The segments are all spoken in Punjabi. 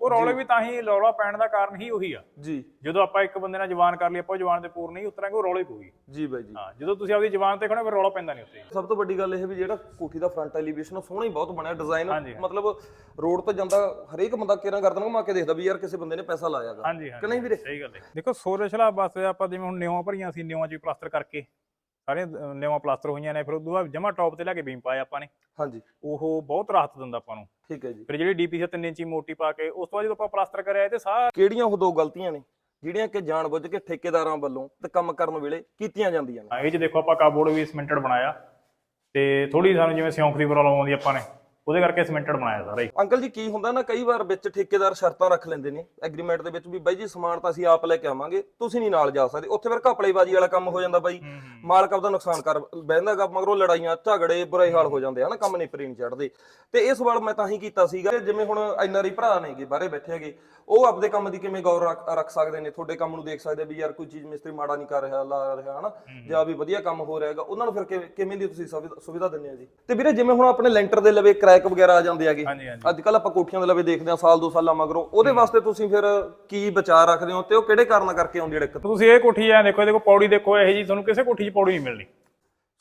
ਉਹ ਰੌਲੇ ਵੀ ਤਾਂ ਹੀ ਰੌਲਾ ਪੈਣ ਦਾ ਕਾਰਨ ਹੀ ਉਹੀ ਆ। ਜੀ। ਜਦੋਂ ਆਪਾਂ ਇੱਕ ਬੰਦੇ ਨਾਲ ਜਵਾਨ ਕਰ ਲਈ ਆਪਾਂ ਜਵਾਨ ਤੇ ਪੂਰ ਨਹੀਂ ਉਤਰਾਂਗੇ ਉਹ ਰੌਲੇ ਪਊਗੀ? ਜੀ ਬਾਈ ਜੀ। ਹਾਂ ਜਦੋਂ ਤੁਸੀਂ ਆਪਦੀ ਜਵਾਨ ਤੇ ਖੜੇ ਫਿਰ ਰੌਲਾ ਪੈਂਦਾ ਨਹੀਂ ਉੱਤੇ ਸਭ ਤੋਂ ਵੱਡੀ ਗੱਲ ਇਹ ਵੀ ਜਿਹੜਾ ਕੋਠੀ ਦਾ ਫਰੰਟ ਐਲੀਵੇਸ਼ਨ ਉਹ ਸੋਹਣਾ ਹੀ ਬਹੁਤ ਬਣਿਆ ਡਿਜ਼ਾਈਨ ਹਾਂਜੀ, ਮਤਲਬ ਰੋਡ ਤੇ ਜਾਂਦਾ ਹਰੇਕ ਬੰਦਾ ਕੇਰਾਂ ਕਰ ਦੇਣਾ ਮਾ ਕੇ ਦੇਖਦਾ ਵੀ ਯਾਰ ਕਿਸੇ ਬੰਦੇ ਨੇ ਪੈਸਾ ਲਾਇਆਗਾ ਹਾਂਜੀ ਕਿ ਨਹੀਂ ਵੀਰੇ? ਸਹੀ ਗੱਲ ਹੈ। ਦੇਖੋ ਸੋਰੇ ਸਲਾਬ ਵਾਸਤੇ ਆਪਾਂ ਜਿਵੇਂ ਹੁਣ ਨਿਉਆਂ ਭਰੀਆਂ ਸੀ ਨਿਉਆਂ 'ਚ ਵੀ ਪਲਾਸਟਰ ਕਰਕੇ। ਸਾਰੇ ਨਿਉਆਂ ਪਲਾਸਟਰ ਹੋਈਆਂ ਨੇ ਫਿਰ ਉਦੋਂ ਬਾਅਦ ਜਮਾ ਟੌਪ ਤੇ ਲਾ ਕੇ ਬੀਮ ਪਾਇਆ ਆਪਾਂ ਨੇ। ਹਾਂਜੀ। ਉਹ ਬਹੁਤ ਰਾਹਤ ਦਿੰਦਾ ਆਪਾਂ ਨੂੰ। ਠੀਕ ਹੈ ਜੀ। ਫਿਰ ਜਿਹੜੀ ਡੀਪੀ 3 ਇੰਚੀ ਮੋਟੀ ਪਾ ਕੇ ਉਸ ਤੋਂ ਬਾਅਦ ਜਦੋਂ ਆਪਾਂ ਪਲਾਸਟਰ ਕਰਿਆ ਤੇ ਸਾਰਾ ਕਿਹੜੀਆਂ ਉਹ ਦੋ ਗਲਤੀਆਂ ਨੇ ਜਿਹੜੀਆਂ ਕਿ ਜਾਣਬੁੱਝ ਕੇ ਠੇਕੇਦਾਰਾਂ ਵੱਲੋਂ ਤੇ ਕੰਮ ਕਰਨ ਵੇਲੇ ਕੀਤੀਆਂ ਜਾਂਦੀਆਂ ਨੇ? ਇਹ 'ਚ ਦੇਖੋ ਆਪਾਂ ਕਾਬੋਰਡ ਵੀ ਸਿਮੈਂਟਡ ਬਣਾਇਆ ਤੇ ਥੋੜੀ ਸਾਨੂੰ ਜਿਵੇਂ ਸਿਉਂਖ ਦੀ ਪ੍ਰੋਬਲਮ ਆਉਂਦੀ ਆਪਾਂ ਨੇ ਉਹਦੇ ਕਰਕੇ ਸਿਮੈਂਟਡ ਬਣਾਇਆ ਸਾਰਾ ਹੀ। ਅੰਕਲ ਜੀ ਕੀ ਹੁੰਦਾ ਨਾ ਕਈ ਵਾਰ ਵਿੱਚ ਠੇਕੇਦਾਰ ਸ਼ਰਤਾਂ ਰੱਖ ਲੈਂਦੇ ਨੇ ਐਗਰੀਮੈਂਟ ਦੇ ਵਿੱਚ ਵੀ ਬਾਈ ਜੀ ਸਮਾਨ ਤਾਂ ਅਸੀਂ ਆਪ ਲੈ ਕੇ ਆਵਾਂਗੇ ਤੁਸੀਂ ਨਹੀਂ ਨਾਲ ਜਾ ਸਕਦੇ। ਉੱਥੇ ਫਿਰ ਘਪਲੇਬਾਜ਼ੀ ਵਾਲਾ ਕੰਮ ਹੋ ਜਾਂਦਾ ਬਾਈ। ਮਾਲਕ ਆਪਦਾ ਨੁਕਸਾਨ ਕਰ ਬਹਿੰਦਾਗਾ ਮਗਰੋਂ ਲੜਾਈਆਂ ਝਗੜੇ ਬੁਰੇ ਹਾਲ ਹੋ ਜਾਂਦੇ ਹਨ ਕੰਮ ਨਹੀਂ ਪਰੀ ਨਹੀਂ ਚੜਦੇ। ਤੇ ਇਹ ਸਵਾਲ ਮੈਂ ਤਾਂ ਹੀ ਕੀਤਾ ਸੀਗਾ ਜਿਵੇਂ ਹੁਣ ਐਨਆਰਆਈ ਭਰਾ ਨੇਗੇ ਬਾਹਰੇ ਬੈਠੇ ਹੈਗੇ। ਉਹ ਆਪਦੇ ਕੰਮ ਦੀ ਕਿਵੇਂ ਗੌਰ ਰੱਖ- ਸਕਦੇ ਨੇ? ਤੁਹਾਡੇ ਕੰਮ ਨੂੰ ਦੇਖ ਸਕਦੇ ਵੀ ਯਾਰ ਕੋਈ ਚੀਜ਼ ਮਿਸਤਰੀ ਮਾੜਾ ਨਹੀਂ ਕਰ ਰਿਹਾ ਲਾ ਰਿਹਾ ਹਨਾ? ਜਾਂ ਵੀ ਵਧੀਆ ਕੰਮ ਹੋ ਰਿਹਾ ਹੈਗਾ ਉਹਨਾਂ ਨੂੰ ਫਿਰ ਕਿਵੇਂ- ਕਿਵੇਂ ਦੀ ਤੁਸੀਂ ਸੁਵਿਧਾ- ਦਿੰਦੇ ਹੋ ਜੀ? ਤੇ ਵੀਰੇ ਜਿਵੇਂ ਹੁਣ ਆਪਣੇ ਲੈਂਟਰ ਦੇ ਲਵੇ ਕ੍ਰੈਕ ਵਗੈਰਾ ਆ ਜਾਂਦੇ ਹਾਂਜੀ ਅੱਜ ਕੱਲ ਆਪਾਂ ਕੋਠੀਆਂ ਦੇ ਲਵੇ ਦੇਖਦੇ ਹਾਂ ਸਾਲ ਦੋ ਸਾਲਾਂ ਮਗਰੋਂ ਉਹਦੇ ਵਾਸਤੇ ਤੁਸੀਂ ਫਿਰ ਕੀ ਵਿਚਾਰ ਰੱਖਦੇ ਹੋ ਤੇ ਉਹ ਕਿਹੜੇ ਕਾਰਨ ਕਰਕੇ ਆਉਂਦੀ ਹੈ ਦਿੱਕਤ? ਤੁਸੀਂ ਇਹ ਕੋਠੀ ਆ ਦੇਖੋ ਇਹਦੇ ਕੋਲ ਪੌੜੀ ਦੇਖੋ ਇਹ ਜੀ ਤੁਹਾਨੂੰ ਕਿਸੇ ਕੋਠੀ 'ਚ ਪੌੜੀ ਨਹੀਂ ਮਿਲਣੀ।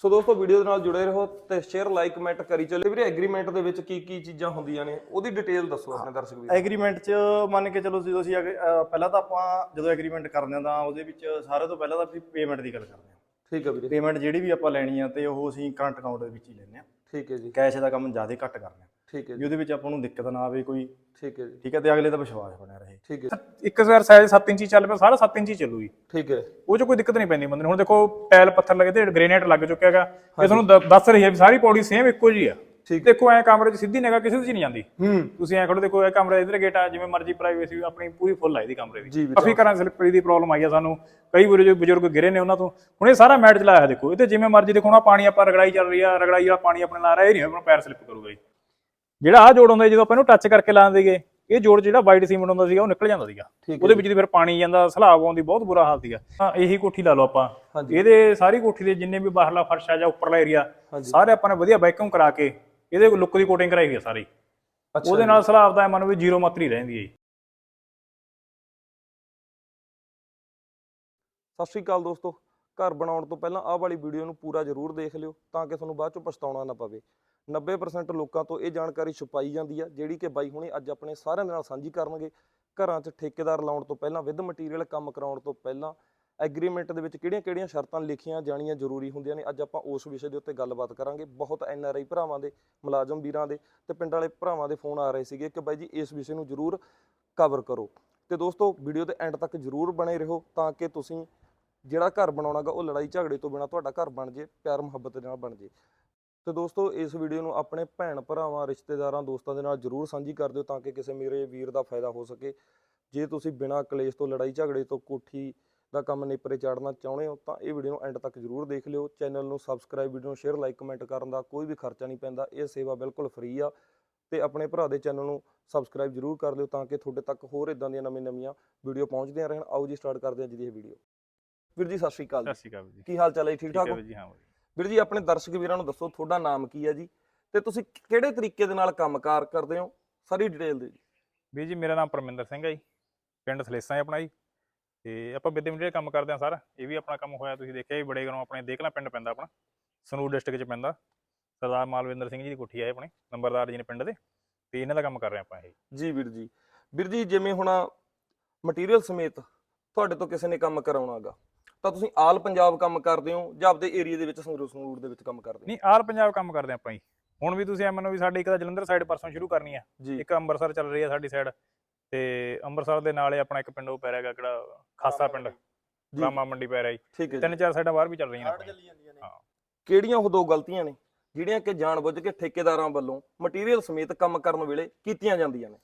ਸੋ ਦੋਸਤੋ ਵੀਡੀਓ ਦੇ ਨਾਲ ਜੁੜੇ ਰਹੋ ਤੇ ਸ਼ੇਅਰ ਲਾਈਕ ਕਮੈਂਟ ਕਰੀ ਚੱਲੇ ਵੀਰੇ ਐਗਰੀਮੈਂਟ ਦੇ ਵਿੱਚ ਕੀ ਕੀ ਚੀਜ਼ਾਂ ਹੁੰਦੀਆਂ ਨੇ ਉਹਦੀ ਡਿਟੇਲ ਦੱਸੋ ਆਪਣੇ ਦਰਸ਼ਕ ਵੀਰ। ਐਗਰੀਮੈਂਟ 'ਚ ਮੰਨ ਕੇ ਚਲੋ ਜਦੋਂ ਅਸੀਂ ਅਗ- ਪਹਿਲਾਂ ਤਾਂ ਆਪਾਂ ਜਦੋਂ ਐਗਰੀਮੈਂਟ ਕਰਦੇ ਹਾਂ ਤਾਂ ਉਹਦੇ ਵਿੱਚ ਸਾਰੇ ਤੋਂ ਪਹਿਲਾਂ ਤਾਂ ਅਸੀਂ ਪੇਮੈਂਟ ਦੀ ਗੱਲ ਕਰਦੇ ਹਾਂ। ਠੀਕ ਹੈ ਵੀਰੇ। ਪੇਮੈਂਟ ਜਿਹੜੀ ਵੀ ਆਪਾਂ ਲੈਣੀ ਆ ਤੇ ਉਹ ਅਸੀਂ ਕਰੰਟ ਅਕਾਊਂਟ ਦੇ ਵਿੱਚ ਹੀ ਲੈਂਦੇ ਹਾਂ। ਠੀਕ ਹੈ ਜੀ। ਕੈਸ਼ ਦਾ ਕੰਮ ਜ਼ਿਆਦਾ ਘੱਟ ਕਰਨਾ ਠੀਕ ਹੈ ਵੀ ਜੀ। ਉਹਦੇ ਵਿੱਚ ਆਪਾਂ ਨੂੰ ਦਿੱਕਤ ਨਾ ਆਵੇ ਕੋਈ। ਠੀਕ ਹੈ ਜੀ। ਠੀਕ ਹੈ ਤੇ ਅਗਲੇ ਦਾ ਵਿਸ਼ਵਾਸ ਬਣਿਆ ਰਹੇ। ਠੀਕ ਹੈ। ਇੱਕ ਵਾਰ ਸਾਈਜ਼ 7 ਇੰਚੀ ਚੱਲ ਪਿਆ ਸਾਰਾ 7 ਇੰਚੀ ਚੱਲੂਗੀ। ਠੀਕ ਹੈ। ਉਹ 'ਚ ਕੋਈ ਦਿੱਕਤ ਨਹੀਂ ਪੈਂਦੀ ਬੰਦੇ ਨੂੰ। ਹੁਣ ਦੇਖੋ ਟਾਇਲ ਪੱਥਰ ਲੱਗੇ ਤੇ ਗ੍ਰੇਨਾਈਟ ਲੱਗ ਚੁੱਕਿਆ ਹੈਗਾ। ਇਹ ਤੁਹਾਨੂੰ ਦ- ਦੱਸ ਰਹੀ ਹੈ ਵੀ ਸਾਰੀ ਪੌੜੀ ਸੇਮ ਇੱਕੋ ਜੀ ਆ। ਠੀਕ। ਦੇਖੋ ਐ ਕਮਰੇ 'ਚ ਸਿੱਧੀ ਨਿਗਾਹ ਕਿਸੇ ਦੀ ਨਹੀਂ ਜਾਂਦੀ। ਹੂੰ। ਤੁਸੀਂ ਐ ਖੜੋ ਦੇਖੋ ਇਹ ਕਮਰਾ ਇਧਰ ਗੇਟ ਆ ਜਿਵੇਂ ਮਰਜ਼ੀ ਪ੍ਰਾਈਵੇਸੀ ਆਪਣੀ ਪੂਰੀ ਫੁੱਲ ਆ ਇਹਦੀ ਕਮਰੇ ਜੀ ਦੀ। ਕਾਫੀ ਘਰਾਂ ਸਲਿੱਪਰੀ ਦੀ ਪ੍ਰੋਬਲਮ ਆਈ ਆ ਸਾਨੂੰ। ਕਈ ਵਾਰ ਜੋ ਬਜ਼ੁਰਗ ਗਿਰੇ ਨੇ ਉਹਨਾਂ ਤੋਂ। ਹੁਣ ਇਹ ਸਾਰਾ ਮੈਟ ਚਲਾਇਆ ਦੇਖੋ। ਇਹ ਤੇ ਜਿਵੇਂ ਮਰਜ਼ੀ ਦੇਖੋ ਨਾ ਪਾਣੀ ਆਪਾਂ ਰਗੜਾਈ ਚੱਲ ਰਹੀ ਆ ਰਗੜਾਈ ਵਾਲਾ ਪਾਣੀ ਆਪਣੇ ਲਾ ਰਿਹਾ ਇਹ ਨਹੀਂ ਆਪਣਾ ਪੈਰ ਸਲਿੱਪ ਕਰੂਗਾ ਜੀ। ਜਿਹੜਾ ਆ ਜੋੜ ਹੁੰਦਾ ਜਦੋਂ ਆਪਾਂ ਇਹਨੂੰ ਟੱਚ ਕਰਕੇ ਲਾਉਂਦੇ ਸੀਗੇ ਇਹ ਜੋੜ ਜਿਹੜਾ ਵਾਈਟ ਸੀਮੈਂਟ ਹੁੰਦਾ ਸੀਗਾ ਉਹ ਨਿਕਲ ਜਾਂਦਾ ਸੀਗਾ। ਉਹਦੇ ਵਿੱਚ ਦੀ ਫਿਰ ਪਾਣੀ ਜਾਂਦਾ ਸਲਾਬ ਆਉਂਦੀ ਬਹੁਤ ਬੁਰਾ ਹਾਲ ਸੀਗਾ। ਹਾਂ ਇਹੀ ਕੋਠੀ ਲਾ ਲਓ ਆਪਾਂ। ਇਹਦੇ ਸਾਰੀ ਕੋਠੀ ਦੇ ਜਿੰਨੇ ਵੀ ਬਾਹਰਲਾ ਫਰਸ਼ ਆ ਜਾਂ ਉੱਪਰਲਾ ਏਰੀਆ। ਸਾਰੇ ਆਪਾਂ ਨੇ ਵਧੀਆ ਵੈਕਿਊਮ ਕਰਾ ਕੇ ਇਹਦੇ ਲੁੱਕ ਦੀ ਕੋਟਿੰਗ ਕਰਾਈ ਹੋਈ ਆ ਸਾਰੀ। ਅੱਛਾ ਉਹਦੇ ਨਾਲ ਸਲਾਬ ਦਾ ਮਨ ਵੀ ਜ਼ੀਰੋ ਮਾਤਰੀ ਰਹਿੰਦੀ ਹੈ ਸਤਿ ਸ਼੍ਰੀ ਅਕਾਲ ਦੋਸਤੋ। ਘਰ ਬਣਾਉਣ ਤੋਂ ਪਹਿਲਾਂ ਆਹ ਵਾਲੀ ਵੀਡੀਓ ਨੂੰ ਪੂਰਾ ਜ਼ਰੂਰ ਦੇਖ ਲਿਓ ਤਾਂ ਕਿ ਤੁਹਾਨੂੰ ਬਾਅਦ ਚੋਂ ਪਛਤਾਉਣਾ ਨਾ ਪਵੇ। 90% ਲੋਕਾਂ ਤੋਂ ਇਹ ਜਾਣਕਾਰੀ ਛੁਪਾਈ ਜਾਂਦੀ ਆ, ਜਿਹੜੀ ਕਿ ਬਾਈ ਹੁਣੇ ਅੱਜ ਆਪਣੇ ਸਾਰਿਆਂ ਦੇ ਨਾਲ ਸਾਂਝੀ ਕਰਨਗੇ। ਘਰਾਂ 'ਚ ਠੇਕੇਦਾਰ ਲਾਉਣ ਤੋਂ ਪਹਿਲਾਂ ਵਿਦ ਮਟੀਰੀਅਲ ਕੰਮ ਕਰਾਉਣ ਤੋਂ ਪਹਿਲਾਂ ਐਗਰੀਮੈਂਟ ਦੇ ਵਿੱਚ ਕਿਹੜੀਆਂ-ਕਿਹੜੀਆਂ ਸ਼ਰਤਾਂ ਲਿਖੀਆਂ ਜਾਣੀਆਂ ਜ਼ਰੂਰੀ ਹੁੰਦੀਆਂ ਨੇ, ਅੱਜ ਆਪਾਂ ਉਸ ਵਿਸ਼ੇ ਦੇ ਉੱਤੇ ਗੱਲਬਾਤ ਕਰਾਂਗੇ। ਬਹੁਤ ਐਨ ਆਰ ਆਈ ਭਰਾਵਾਂ ਦੇ, ਮੁਲਾਜ਼ਮ ਵੀਰਾਂ ਦੇ ਤੇ ਪਿੰਡ ਵਾਲੇ ਭਰਾਵਾਂ ਦੇ ਫੋਨ ਆ ਰਹੇ ਸੀਗੇ ਕਿ ਬਾਈ ਜੀ ਇਸ ਵਿਸ਼ੇ ਨੂੰ ਜ਼ਰੂਰ ਕਵਰ ਕਰੋ। ਤੇ ਦੋਸਤੋ ਵੀਡੀਓ ਦੇ ਐਂਡ ਤੱਕ ਜ਼ਰੂਰ ਬਣੇ ਰਹੋ ਤਾਂ ਕਿ ਤੁਸੀਂ ਜਿਹੜਾ ਘਰ ਬਣਾਉਣਾਗਾ ਉਹ ਲੜਾਈ ਝਗੜੇ ਤੋਂ ਬਿਨਾ ਤੁਹਾਡਾ ਘਰ ਬਣ ਜੇ, ਪਿਆਰ ਮੁਹੱਬਤ ਨਾਲ ਬਣ ਜੇ। ਤੇ ਦੋਸਤੋ ਇਸ ਵੀਡੀਓ ਨੂੰ ਆਪਣੇ ਭੈਣ ਭਰਾਵਾਂ ਰਿਸ਼ਤੇਦਾਰਾਂ ਦੋਸਤਾਂ ਦੇ ਨਾਲ ਜਰੂਰ ਸਾਂਝੀ ਕਰ ਦਿਓ ਤਾਂ ਕਿ ਕਿਸੇ ਮੇਰੇ ਵੀਰ ਦਾ ਫਾਇਦਾ ਹੋ ਸਕੇ। ਜੇ ਤੁਸੀਂ ਬਿਨਾਂ ਕਲੇਸ਼ ਤੋਂ ਲੜਾਈ ਝਗੜੇ ਤੋਂ ਕੋਠੀ ਦਾ ਕੰਮ ਨੇਪਰੇ ਚਾੜਨਾ ਚਾਹੁੰਦੇ ਹੋ ਤਾਂ ਇਹ ਵੀਡੀਓ ਨੂੰ ਐਂਡ ਤੱਕ ਜਰੂਰ ਦੇਖ ਲਿਓ। ਚੈਨਲ ਨੂੰ ਸਬਸਕ੍ਰਾਈਬ ਵੀਡੀਓ ਨੂੰ ਸ਼ੇਅਰ ਲਾਈਕ ਕਮੈਂਟ ਕਰਨ ਦਾ ਕੋਈ ਵੀ ਖਰਚਾ ਨਹੀਂ ਪੈਂਦਾ। ਇਹ ਸੇਵਾ ਬਿਲਕੁਲ ਫ੍ਰੀ ਆ ਤੇ ਆਪਣੇ ਭਰਾ ਦੇ ਚੈਨਲ ਨੂੰ ਸਬਸਕ੍ਰਾਈਬ ਜਰੂਰ ਕਰ ਲਿਓ ਤਾਂ ਕਿ ਤੁਹਾਡੇ ਤੱਕ ਹੋਰ ਇਦਾਂ ਦੀਆਂ ਨਵੀਆਂ-ਨਵੀਆਂ ਵੀਡੀਓ ਪਹੁੰਚਦੀਆਂ ਰਹਿਣ। ਆਓ ਜੀ ਸਟਾਰਟ ਕਰਦੇ ਹਾਂ ਦੀ ਇਹ ਵੀਡੀਓ। ਵੀਰ ਜੀ ਸਤਿ ਸ਼੍ਰੀ ਅਕਾਲ ਜੀ। ਸਤਿ ਸ਼੍ਰੀ ਅਕਾਲ ਜੀ। ਕੀ ਹਾਲ ਚਾਲ ਹੈ ਜੀ? ਠੀਕ ਠੀਕ ਹੈ ਜੀ ਹਾਂ ਵੀਰ। ਜੀ ਆਪਣੇ ਦਰਸ਼ਕ ਵੀਰਾਂ ਨੂੰ ਦੱਸੋ ਤੁਹਾਡਾ ਨਾਮ ਕੀ ਹੈ ਜੀ? ਤੇ ਤੁਸੀਂ ਕਿਹੜੇ ਤਰੀਕੇ ਦੇ ਨਾਲ ਕੰਮਕਾਰ ਕਰਦੇ ਹੋ? ਸਾਰੀ ਡਿਟੇਲ ਦਿਓ ਜੀ। ਵੀਰ ਜੀ ਮੇਰਾ ਨਾਮ ਪਰਮਿੰਦਰ ਸਿੰਘ ਹੈ ਜੀ। ਪਿੰਡ ਸਲੇਸਾਂ ਹੈ ਆਪਣਾ ਜੀ। ਤੇ ਆਪਾਂ ਵਿਦਿਆ ਮੀਡੀਆ ਕੰਮ ਕਰਦੇ ਹਾਂ ਸਰ। ਇਹ ਵੀ ਆਪਣਾ ਕੰਮ ਹੋਇਆ ਤੁਸੀਂ ਦੇਖਿਆ ਜੀ ਬੜੇ ਗਰੋਂ ਆਪਣੇ ਦੇਖਲਾ ਪਿੰਡ ਪੈਂਦਾ ਆਪਣਾ। ਸੰਗਰੂਰ ਡਿਸਟ੍ਰਿਕਟ 'ਚ ਪੈਂਦਾ। ਸਰਦਾਰ ਮਾਲਵਿੰਦਰ ਸਿੰਘ ਜੀ ਦੀ ਕੋਠੀ ਹੈ ਆਪਣੇ ਨੰਬਰਦਾਰ ਜੀ ਨੇ ਪਿੰਡ ਦੇ। ਤੇ ਇਹਨਾਂ ਦਾ ਕੰਮ ਕਰ ਰਹੇ ਆਪਾਂ ਇਹ। ਜੀ ਵੀਰ ਜੀ। ਵੀਰ ਜੀ ਜਿਵੇਂ ਹੁਣ ਮਟੀਰੀਅਲ ਸਮੇਤ ਤੁਹਾਡੇ ਤੋਂ ਕਿਸੇ ਨੇ ਕੰਮ ਕਰਾਉਣਾਗਾ ਤਾਂ ਤੁਸੀਂ ਆਲ ਪੰਜਾਬ ਕੰਮ ਕਰਦੇ ਹੋ ਜਾਂ ਆਪਦੇ ਏਰੀਆ ਦੇ ਵਿੱਚ ਸੰਗਰੂਰ ਸੰਗਰੂਰ ਦੇ ਵਿੱਚ ਕੰਮ ਕਰਦੇ ਹੋ? ਨਹੀਂ ਆਲ ਪੰਜਾਬ ਕੰਮ ਕਰਦੇ ਆਪਾਂ ਜੀ। ਹੁਣ ਵੀ ਤੁਸੀਂ ਮੰਨੋ ਵੀ ਸਾਡੀ ਇੱਕ ਤਾਂ ਜਲੰਧਰ ਸਾਈਡ ਪਰਸੋਂ ਸ਼ੁਰੂ ਕਰਨੀ ਆ। ਜੀ। ਇੱਕ ਅੰਮ੍ਰਿਤਸਰ ਚੱਲ ਰਹੀ ਆ ਸਾਡੀ ਸਾਈਡ ਤੇ ਅੰਮ੍ਰਿਤਸਰ ਦੇ ਨਾਲ ਹੀ ਆਪਣਾ ਇੱਕ ਪਿੰਡ ਉਹ ਪੈ ਰਿਹਾ ਕਿਹੜਾ ਖਾਸਾ ਪਿੰਡ। ਜੀ। ਰਾਮਾ ਮੰਡੀ ਪੈ ਰਿਹਾ ਜੀ। ਠੀਕ ਹੈ ਜੀ। ਤਿੰਨ ਚਾਰ ਸਾਈਡਾਂ ਬਾਹਰ ਵੀ ਚੱਲ ਰਹੀਆਂ ਨੇ ਆਪਣੀਆਂ। ਕਿਹੜੀਆਂ ਉਹ ਦੋ ਗਲਤੀਆਂ ਨੇ ਜਿਹੜੀਆਂ ਕਿ ਜਾਣਬੁੱਝ ਕੇ ਠੇਕੇਦਾਰਾਂ ਵੱਲੋਂ ਮਟੀਰੀਅਲ ਸਮੇਤ ਕੰਮ ਕਰਨ ਵੇਲੇ ਕੀਤੀਆਂ ਜਾਂਦੀਆਂ ਨੇ?